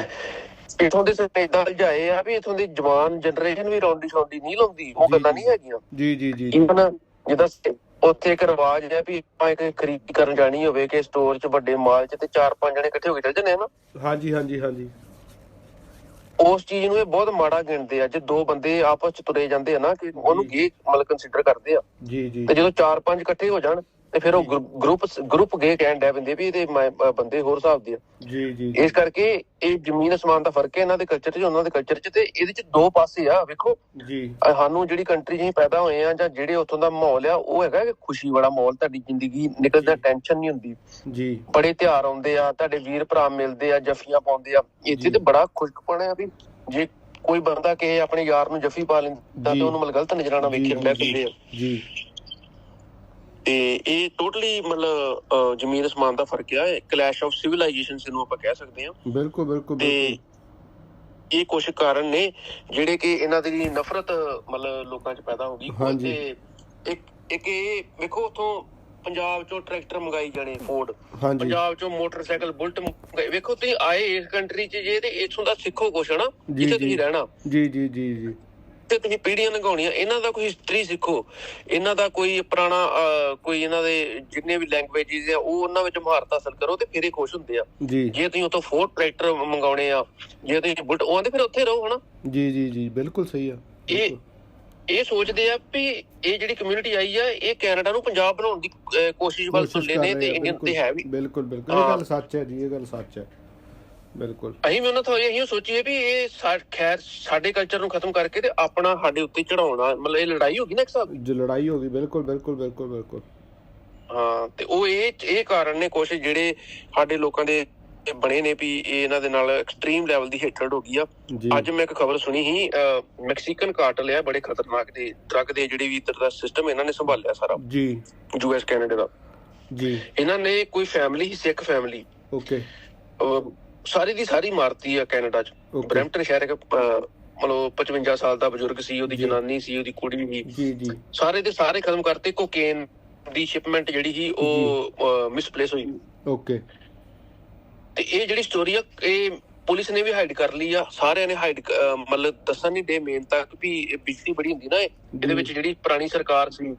ਇਥੋਂ ਦੇ ਸਟੇਟਾਂ ਜਾਏ ਆ ਵੀ ਇਥੋਂ ਦੀ ਜਵਾਨ ਜਨਰੇਸ਼ਨ ਵੀ ਰੌਂਡੀ ਸ਼ੌਂਡੀ ਨਹੀਂ ਲਾਉਂਦੀ ਉਹ ਗੱਲਾਂ। ਨਹੀਂ ਹੈਗੀਆਂ। ਜੀ ਜੀ ਜੀ। ਇਵਨ ਜਿੱਦਾਂ ਸ- ਉੱਥੇ ਇੱਕ ਰਿਵਾਜ ਹੈ ਵੀ ਆਪਾਂ ਇੱਕ ਖਰੀਦੀ ਕਰਨ ਜਾਣੀ ਹੋਵੇ ਕਿ ਸਟੋਰ 'ਚ ਵੱਡੇ ਮਾਲ 'ਚ ਤੇ ਚਾਰ ਪੰਜ ਜਣੇ ਇਕੱਠੇ ਹੋ ਕੇ ਚੱਲ ਆ ਨਾ। ਹਾਂਜੀ ਹਾਂਜੀ ਹਾਂਜੀ। ਉਸ ਚੀਜ਼ ਨੂੰ ਇਹ ਬਹੁਤ ਮਾੜਾ ਗਿਣਦੇ ਆ ਜੇ ਦੋ ਬੰਦੇ ਆਪਸ 'ਚ ਤੁਰੇ ਜਾਂਦੇ ਆ ਨਾ ਕਿ ਉਹਨੂੰ। ਗੇ ਮਤਲਬ ਕੰਸੀਡਰ ਕਰਦੇ ਆ। ਜੀ ਜੀ। ਤੇ ਜਦੋਂ ਚਾਰ ਪੰਜ ਇਕੱਠੇ ਹੋ ਜਾਣ ਤੇ ਫਿਰ ਉਹ। ਗਰੁੱਪ ਗਰੁੱਪ ਗੇ ਕਹਿਣ ਡੈ ਪੈਂਦੇ ਵੀ ਇਹਦੇ ਬੰਦੇ ਹੋਰ ਹਿਸਾਬ ਦੇ ਆ। ਜੀ ਜੀ। ਇਸ ਕਰਕੇ ਇਹ ਜ਼ਮੀਨ ਅਸਮਾਨ ਦਾ ਫ਼ਰਕ ਹੈ ਇਹਨਾਂ ਦੇ ਕਲਚਰ 'ਚ ਉਹਨਾਂ ਦੇ ਕਲਚਰ 'ਚ ਤੇ ਇਹਦੇ 'ਚ ਦੋ ਪਾਸੇ ਆ ਵੇਖੋ। ਜੀ। ਸਾਨੂੰ ਜਿਹੜੀ ਕੰਟਰੀ 'ਚ ਪੈਦਾ ਹੋਏ ਆ ਜਾਂ ਜਿਹੜੇ ਉੱਥੋਂ ਦਾ ਮਾਹੌਲ ਆ ਉਹ ਹੈਗਾ ਕਿ ਖੁਸ਼ੀ ਵਾਲਾ ਮਾਹੌਲ ਤੁਹਾਡੀ ਜ਼ਿੰਦਗੀ ਨਿਕਲਦਾ। ਟੈਨਸ਼ਨ ਨਹੀਂ ਹੁੰਦੀ। ਜੀ। ਬੜੇ ਤਿਉਹਾਰ ਆਉਂਦੇ ਆ ਤੁਹਾਡੇ ਵੀਰ ਭਰਾ ਮਿਲਦੇ ਆ ਜੱਫੀਆਂ ਪਾਉਂਦੇ ਆ। ਇੱਥੇ। ਤੇ ਬੜਾ ਖੁਸ਼ਕਪਣ ਆ ਵੀ ਜੇ ਕੋਈ ਬੰਦਾ ਕਹੇ ਆਪਣੇ ਯਾਰ ਨੂੰ ਜੱਫੀ ਪਾ ਲੈਂਦਾ। ਤੇ ਉਹਨੂੰ ਮਤਲਬ ਗਲਤ ਨਜ਼ਰਾਨਾ ਵੇਖਣ ਲੱਗ ਪੈਂਦੇ ਆ। ਜੀ। ਤੇ ਇਹ ਟੋਟਲੀ ਮਤਲਬ ਜ਼ਮੀਨ ਅਸਮਾਨ ਦਾ ਫ਼ਰਕ ਆ। ਕਲੈਸ਼ ਆਫ ਸਿਵਲਾਈਜੇਸ਼ਨ ਨੂੰ ਆਪਾਂ ਕਹਿ ਸਕਦੇ ਆ ਬਿਲਕੁਲ ਬਿਲਕੁਲ ਤੇ ਇਹ ਕੁਝ ਕਾਰਨ ਨੇ ਜਿਹੜੇ ਕਿ ਇਹਨਾਂ ਦੀ ਨਫ਼ਰਤ ਮਤਲਬ ਲੋਕਾਂ 'ਚ ਪੈਦਾ ਹੋ ਗਈ। ਤੇ ਇੱਕ ਇੱਕ ਇਹ ਵੇਖੋ ਉਥੋਂ ਪੰਜਾਬ 'ਚੋਂ ਟਰੈਕਟਰ ਮੰਗਾਈ ਜਾਣੇ ਫੋਰਡ ਪੰਜਾਬ 'ਚੋਂ ਮੋਟਰਸਾਈਕਲ ਬੁਲਟ ਮੰਗਾਏ ਵੇਖੋ ਤੁਸੀਂ ਆਏ ਇਸ ਕੰਟਰੀ 'ਚ ਜੇ ਤੇ ਇਥੋਂ ਦਾ ਸਿੱਖੋ ਕੁਛ ਹਨਾ? ਜਿੱਥੇ। ਤੁਸੀਂ ਰਹਿਣਾ। ਜੀ ਜੀ ਜੀ ਜੀ। ਤੇ ਤੁਸੀਂ ਪੀੜ੍ਹੀਆਂ ਲੰਘਾਉਣੀਆਂ ਇਹਨਾਂ ਦਾ ਕੋਈ ਹਿਸਟਰੀ ਸਿੱਖੋ। ਇਹਨਾਂ ਦਾ ਕੋਈ ਪੁਰਾਣਾ ਕੋਈ ਇਹਨਾਂ ਦੇ ਜਿੰਨੇ ਵੀ ਲੈਂਗੁਏਜਸ ਆ ਉਹ ਉਹਨਾਂ ਵਿੱਚ ਮਹਾਰਤ ਹਾਸਲ ਕਰੋ ਤੇ ਫਿਰ ਇਹ ਖੁਸ਼ ਹੁੰਦੇ ਆ। ਜੀ। ਤੁਸੀਂ ਉਤੋਂ ਫੋਰਡ ਟਰੈਕਟਰ ਮੰਗਾਉਣੇ ਆ ਜੇ ਤੁਸੀਂ ਬੁਲਟ ਉਹ ਆਂਦੇ ਫਿਰ ਉੱਥੇ ਰਹੋ ਹਨਾ? ਜੀ ਜੀ ਜੀ ਬਿਲਕੁਲ ਸਹੀ ਆ। ਇਹ ਇਹ ਸੋਚਦੇ ਆ ਵੀ ਇਹ ਜਿਹੜੀ ਕਮਿਊਨਿਟੀ ਆਈ ਆ ਇਹ ਕੈਨੇਡਾ ਨੂੰ ਪੰਜਾਬ ਬਣਾਉਣ ਦੀ ਕੋਸ਼ਿਸ਼ ਵੱਲ ਤੁਲੇ ਨੇ ਤੇ ਇੰਡੀਅਨ ਤੇ ਹੈ ਵੀ। ਬਿਲਕੁਲ ਬਿਲਕੁਲ। ਇਹ। ਗੱਲ ਸੱਚ ਹੈ ਜੀ ਇਹ ਗੱਲ ਸੱਚ ਹੈ। ਬਿਲਕੁਲ। ਅਸੀਂ ਵੀ ਉਹਨਾਂ ਤੋਂ ਇਹੀ ਸੋਚੀਏ ਵੀ ਇਹ ਖੈਰ ਸਾਡੇ ਕਲਚਰ ਨੂੰ ਖਤਮ ਕਰਕੇ ਤੇ ਆਪਣਾ ਸਾਡੇ ਉੱਤੇ ਚੜਾਉਣਾ ਮਤਲਬ ਇਹ ਲੜਾਈ ਹੋ ਗਈ ਨਾ ਇੱਕ ਦੀ? ਜੋ ਲੜਾਈ ਹੋ ਗਈ ਬਿਲਕੁਲ ਬਿਲਕੁਲ ਬਿਲਕੁਲ ਬਿਲਕੁਲ। ਹਾਂ ਤੇ ਉਹ ਇਹ ਇਹ ਕਾਰਨ ਨੇ ਕੁਛ ਜਿਹੜੇ ਸਾਡੇ ਲੋਕਾਂ ਦੇ ਬਣੇ ਨੇ ਵੀ ਇਹ ਇਹਨਾਂ ਦੇ ਨਾਲ ਐਕਸਟ੍ਰੀਮ ਲੈਵਲ ਦੀ ਹੇਟਰਡ ਹੋ ਗਈ ਆ। ਅੱਜ ਮੈਂ ਇੱਕ ਖਬਰ ਸੁਣੀ ਸੀ ਮੈਕਸੀਕਨ ਕਾਰਟਲ ਆ ਬੜੇ ਖਤਰਨਾਕ ਦੇ ਡਰੱਗ ਦੇ ਜਿਹੜੀ ਵੀ ਇੱਧਰ ਦਾ ਸਿਸਟਮ ਇਹਨਾਂ ਨੇ ਸੰਭਾਲਿਆ ਸਾਰਾ। ਜੀ। ਯੂਐਸ ਕੈਨੇਡਾ ਦਾ। ਜੀ। ਇਹਨਾਂ ਨੇ ਕੋਈ ਫੈਮਿਲੀ ਸਿੱਖ ਫੈਮਿਲੀ ਓਕੇ ਸਾਰੀ ਦੀ ਸਾਰੀ ਮਾਰਤੀ ਆ ਕੈਨੇਡਾ ਚ। ਬ੍ਰੈਂਪਟਨ ਸ਼ਹਿਰ ਇੱਕ ਅਹ, ਮਤਲਬ 55 ਸਾਲ ਦਾ ਬਜ਼ੁਰਗ ਸੀ ਉਹਦੀ ਜੀ। ਜਨਾਨੀ ਸੀ ਉਹਦੀ ਕੁੜੀ ਸੀ ਜੀ ਜੀ। ਸਾਰੇ ਦੇ ਸਾਰੇ ਖਤਮ ਕਰਤੇ ਕੋਕੇਨ ਦੀ ਸ਼ਿਪਮੈਂਟ ਜਿਹੜੀ ਸੀ ਉਹ ਮਿਸਪਲੇਸ ਹੋਈ। ਓਕੇ ਤੇ ਇਹ ਜਿਹੜੀ ਸਟੋਰੀ ਆ ਇਹ ਪੁਲਿਸ ਨੇ ਵੀ ਹਾਈਡ ਕਰ ਲਈ ਆ। ਸਾਰਿਆਂ ਨੇ ਹਾਈਡ ਮਤਲਬ ਦੱਸਣ ਨਹੀਂ ਦੇ ਮੇਨ ਤੱਕ ਵੀ ਇਹ ਬਿਜਲੀ ਬੜੀ ਹੁੰਦੀ ਨਾ ਇਹ। ਇਹਦੇ ਵਿੱਚ ਜਿਹੜੀ ਪੁਰਾਣੀ ਸਰਕਾਰ ਸੀ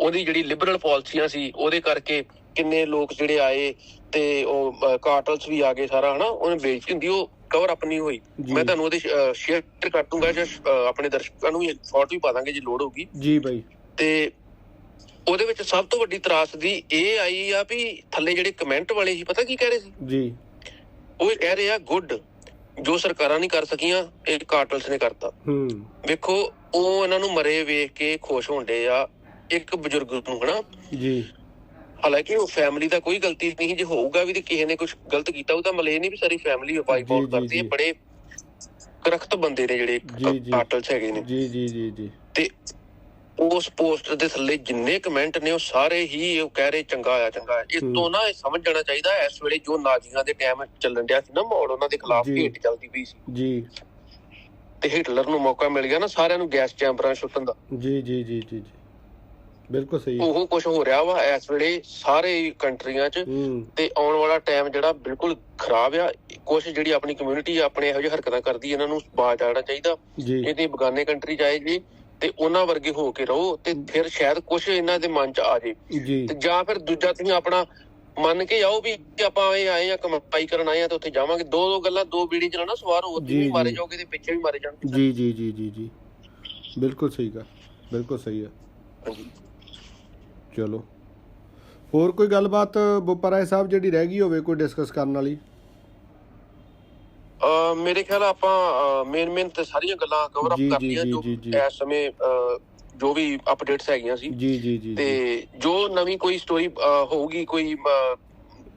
ਉਹਦੀ ਜਿਹੜੀ ਲਿਬਰਲ ਪਾਲਿਸੀਆਂ ਸੀ ਉਹਦੇ ਕਰਕੇ ਕਿੰਨੇ ਲੋਕ ਜਿਹੜੇ ਆਏ ਤੇ ਉਹ ਕਾਰਟਲਸ ਵੀ ਆ ਗਏ ਸਾਰਾ ਹਨਾ? ਉਹਨੇ ਬੇਇੱਜ਼ਤੀ ਹੁੰਦੀ ਉਹ ਕਵਰ ਅਪ ਨਹੀਂ ਹੋਈ। ਮੈਂ ਤੁਹਾਨੂੰ ਉਹਦੇ ਸ਼ੇਅਰ ਕਰ ਦੂੰਗਾ ਜਾਂ ਆਪਣੇ ਦਰਸ਼ਕਾਂ ਨੂੰ ਵੀ ਫੋਟੋ ਵੀ ਪਾ ਦਾਂਗੇ ਜੇ ਲੋੜ ਹੋਊਗੀ। ਜੀ ਬਾਈ। ਤੇ ਉਹਦੇ ਵਿੱਚ ਸਭ ਤੋਂ ਵੱਡੀ ਤਰਾਸਦੀ ਇਹ ਆਈ ਆ ਵੀ ਥੱਲੇ ਜਿਹੜੇ ਕਮੈਂਟ ਵਾਲੇ ਸੀ ਪਤਾ ਕੀ ਕਹਿ ਰਹੇ ਸੀ? ਜੀ। ਉਹ ਕਹਿ ਰਹੇ ਆ ਗੁੱਡ ਜੋ ਸਰਕਾਰਾਂ ਨਹੀਂ ਕਰ ਸਕੀਆਂ ਇਹ ਕਾਰਟਲਸ ਨੇ ਕਰਤਾ। ਹੂੰ। ਵੇਖੋ ਉਹ ਇਹਨਾਂ ਨੂੰ ਮਰੇ ਵੇਖ ਕੇ ਖੁਸ਼ ਹੁੰਦੇ ਆ ਇੱਕ ਬਜ਼ੁਰਗ ਨੂੰ ਹਨਾ? ਜੀ। ਹਾਲਾਂਕਿ ਉਹ ਫੈਮਿਲੀ ਦਾ ਕੋਈ ਗਲਤੀ ਨਹੀਂ ਜੇ ਹੋਊਗਾ ਵੀ ਤੇ ਕਿਸੇ ਨੇ ਕੁਝ ਗਲਤ ਕੀਤਾ ਉਹਦਾ ਮਲੇ ਨਹੀਂ ਵੀ ਸਾਰੀ ਫੈਮਿਲੀ ਵਾਈਪ ਆਊਟ ਕਰਦੀ ਹੈ। ਬੜੇ ਕਰਖਤ ਬੰਦੇ ਨੇ ਜਿਹੜੇ। ਕਾਰਟਲਸ ਹੈਗੇ ਨੇ ਜੀ ਜੀ ਜੀ ਜੀ ਤੇ ਉਸ ਪੋਸਟ ਦੇ ਥੱਲੇ ਜਿੰਨੇ ਕਮੈਂਟ ਨੇ ਉਹ ਸਾਰੇ ਹੀ ਉਹ ਕਹਿ ਰਹੇ ਚੰਗਾ ਆ ਚੰਗਾ ਆ ਇਸ। ਤੋਂ ਨਾ ਇਹ ਸਮਝ ਜਾਣਾ ਚਾਹੀਦਾ ਇਸ ਵੇਲੇ ਜੋ ਨਾਜ਼ੀਆਂ ਦੇ ਟਾਈਮ ਚੱਲਣ ਡਿਆ ਸੀ ਨਾ ਮੋੜ ਉਹਨਾਂ ਦੇ ਖਿਲਾਫ। ਹੇਟ ਚੱਲਦੀ ਪਈ ਸੀ ਜੀ ਤੇ ਹਿਟਲਰ ਨੂੰ ਮੌਕਾ ਮਿਲ ਗਿਆ ਨਾ ਸਾਰਿਆਂ ਨੂੰ ਗੈਸ ਚੈਂਬਰਾਂ 'ਚ ਸੁੱਟਣ ਦਾ ਜੀ ਜੀ ਜੀ ਜੀ ਜੀ ਬਿਲਕੁਲ ਸਹੀ ਉਹ ਕੁਝ ਹੋ ਰਿਹਾ ਵਾ ਇਸ ਵੇਲੇ ਸਾਰੇ ਕੰਟਰੀਆਂ 'ਚ। ਤੇ ਆਉਣ ਵਾਲਾ ਟਾਈਮ ਜਿਹੜਾ ਬਿਲਕੁਲ ਖਰਾਬ ਆ। ਕੁਝ ਜਿਹੜੀ ਆਪਣੀ ਕਮਿਊਨਿਟੀ ਆਪਣੇ ਇਹੋ ਜਿਹੀ ਹਰਕਤਾਂ ਕਰਦੀ ਇਹਨਾਂ ਨੂੰ ਬਾਜ ਆਉਣਾ ਚਾਹੀਦਾ। ਤੁਸੀਂ ਬਗਾਨੇ ਕੰਟਰੀ ਜਾਏ ਜੀ ਤੇ ਉਹਨਾਂ ਵਰਗੇ ਹੋ ਕੇ ਰਹੋ ਤੇ ਫਿਰ ਸ਼ਾਇਦ ਕੁਝ ਇਹਨਾਂ ਦੇ ਮਨ 'ਚ ਆ ਜੇ। ਤੇ ਜਾਂ ਫਿਰ ਦੂਜਾ ਤੁਸੀਂ ਆਪਣਾ ਮੰਨ ਕੇ ਜਾਓ ਵੀ ਆਪਾਂ ਇਹ ਆਏ ਆ ਕਮਾਈ ਕਰਨ ਆਏ ਆ ਤੇ ਉੱਥੇ ਜਾਵਾਂਗੇ। ਦੋ ਦੋ ਗੱਲਾਂ ਦੋ ਬੀੜੀ ਚ ਨਾ ਸਵਾਰ ਹੋ ਤੁਸੀਂ ਮਾਰੇ। ਜਾਓਗੇ ਤੇ ਪਿੱਛੇ ਵੀ ਮਾਰੇ ਜਾਣਗੇ। ਜੀ ਜੀ ਜੀ ਜੀ ਜੀ। ਬਿਲਕੁਲ ਸਹੀ ਗੱਲ ਬਿਲਕੁਲ ਸਹੀ ਹੈ। ਹਾਂਜੀ। ਚਲੋ। ਹੋਰ ਕੋਈ ਗੱਲਬਾਤ ਬੋਪਰਾਏ ਸਾਹਿਬ ਜਿਹੜੀ ਰਹਿ ਗਈ ਹੋਵੇ ਕੋਈ ਡਿਸਕਸ ਕਰਨ ਵਾਲੀ? ਮੇਰੇ ਖਿਆਲ ਆਪਾਂ ਮੇਨ ਮੇਨ ਤੇ ਸਾਰੀਆਂ ਗੱਲਾਂ ਕਵਰ ਅਪ ਜੀ, ਕਰ ਜੀ, ਜੀ, ਜੋ ਜੀ, ਜੀ। ਇਸ ਸਮੇਂ ਜੋ ਵੀ ਅਪਡੇਟਸ ਹੈਗੀਆਂ ਸੀ। ਜੀ ਜੀ ਜੀ ਤੇ ਜੀ। ਜੋ ਨਵੀਂ ਕੋਈ ਸਟੋਰੀ ਹੋਊਗੀ ਕੋਈ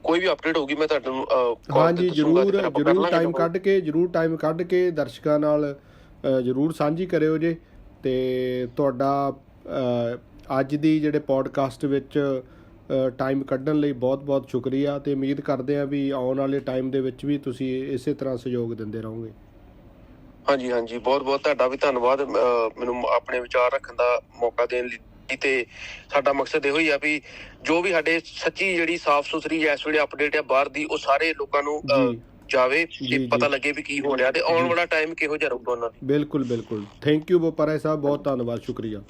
ਕੋਈ ਵੀ ਅਪਡੇਟ ਹੋਊਗੀ ਮੈਂ ਤੁਹਾਨੂੰ ਦੱਸੂੰਗਾ ਤੇ ਜਰੂਰ ਜਰੂਰ ਟਾਈਮ ਜੋ ਕੱਢ ਕੇ ਜਰੂਰ ਟਾਈਮ ਕੱਢ ਕੇ ਦਰਸ਼ਕਾਂ ਨਾਲ ਜਰੂਰ ਸਾਂਝੀ ਕਰਿਓ ਜੇ। ਤੇ ਤੁਹਾਡਾ ਅੱਜ ਦੀ ਜਿਹੜੇ ਪੋਡਕਾਸਟ ਵਿੱਚ ਟਾਈਮ ਕੱਢਣ ਲਈ ਬਹੁਤ-ਬਹੁਤ ਸ਼ੁਕਰੀਆ ਤੇ ਉਮੀਦ ਕਰਦੇ ਹਾਂ ਵੀ ਆਉਣ ਵਾਲੇ ਟਾਈਮ ਦੇ ਵਿੱਚ ਵੀ ਤੁਸੀਂ ਇਸੇ ਤਰ੍ਹਾਂ ਸਹਿਯੋਗ ਦਿੰਦੇ ਰਹੋਗੇ। ਹਾਂਜੀ ਹਾਂਜੀ। ਬਹੁਤ ਬਹੁਤ ਤੁਹਾਡਾ ਵੀ ਧੰਨਵਾਦ ਮੈਨੂੰ ਆਪਣੇ ਵਿਚਾਰ ਰੱਖਣ ਦਾ ਮੌਕਾ ਦੇਣ ਲਈ ਤੇ ਸਾਡਾ ਮਕਸਦ ਇਹੋ ਹੀ ਆ ਵੀ ਜੋ ਵੀ ਸਾਡੇ ਸੱਚੀ ਜਿਹੜੀ ਸਾਫ਼ ਸੁਥਰੀ ਇਸ ਵੇਲੇ ਅਪਡੇਟ ਆ ਬਾਹਰ ਦੀ ਉਹ ਸਾਰੇ ਲੋਕਾਂ ਨੂੰ ਜਾਵੇ ਜੀ। ਪਤਾ ਲੱਗੇ ਵੀ ਕੀ ਹੋ ਰਿਹਾ ਤੇ ਆਉਣ। ਵਾਲਾ ਟਾਈਮ ਕਿਹੋ ਜਿਹਾ ਰਹੂਗਾ ਉਹਨਾਂ ਲਈ। ਬਿਲਕੁਲ ਬਿਲਕੁਲ। ਥੈਂਕ ਯੂ ਬੋਪਰਾਏ ਸਾਹਿਬ ਬਹੁਤ ਧੰਨਵਾਦ ਸ਼ੁਕਰੀਆ।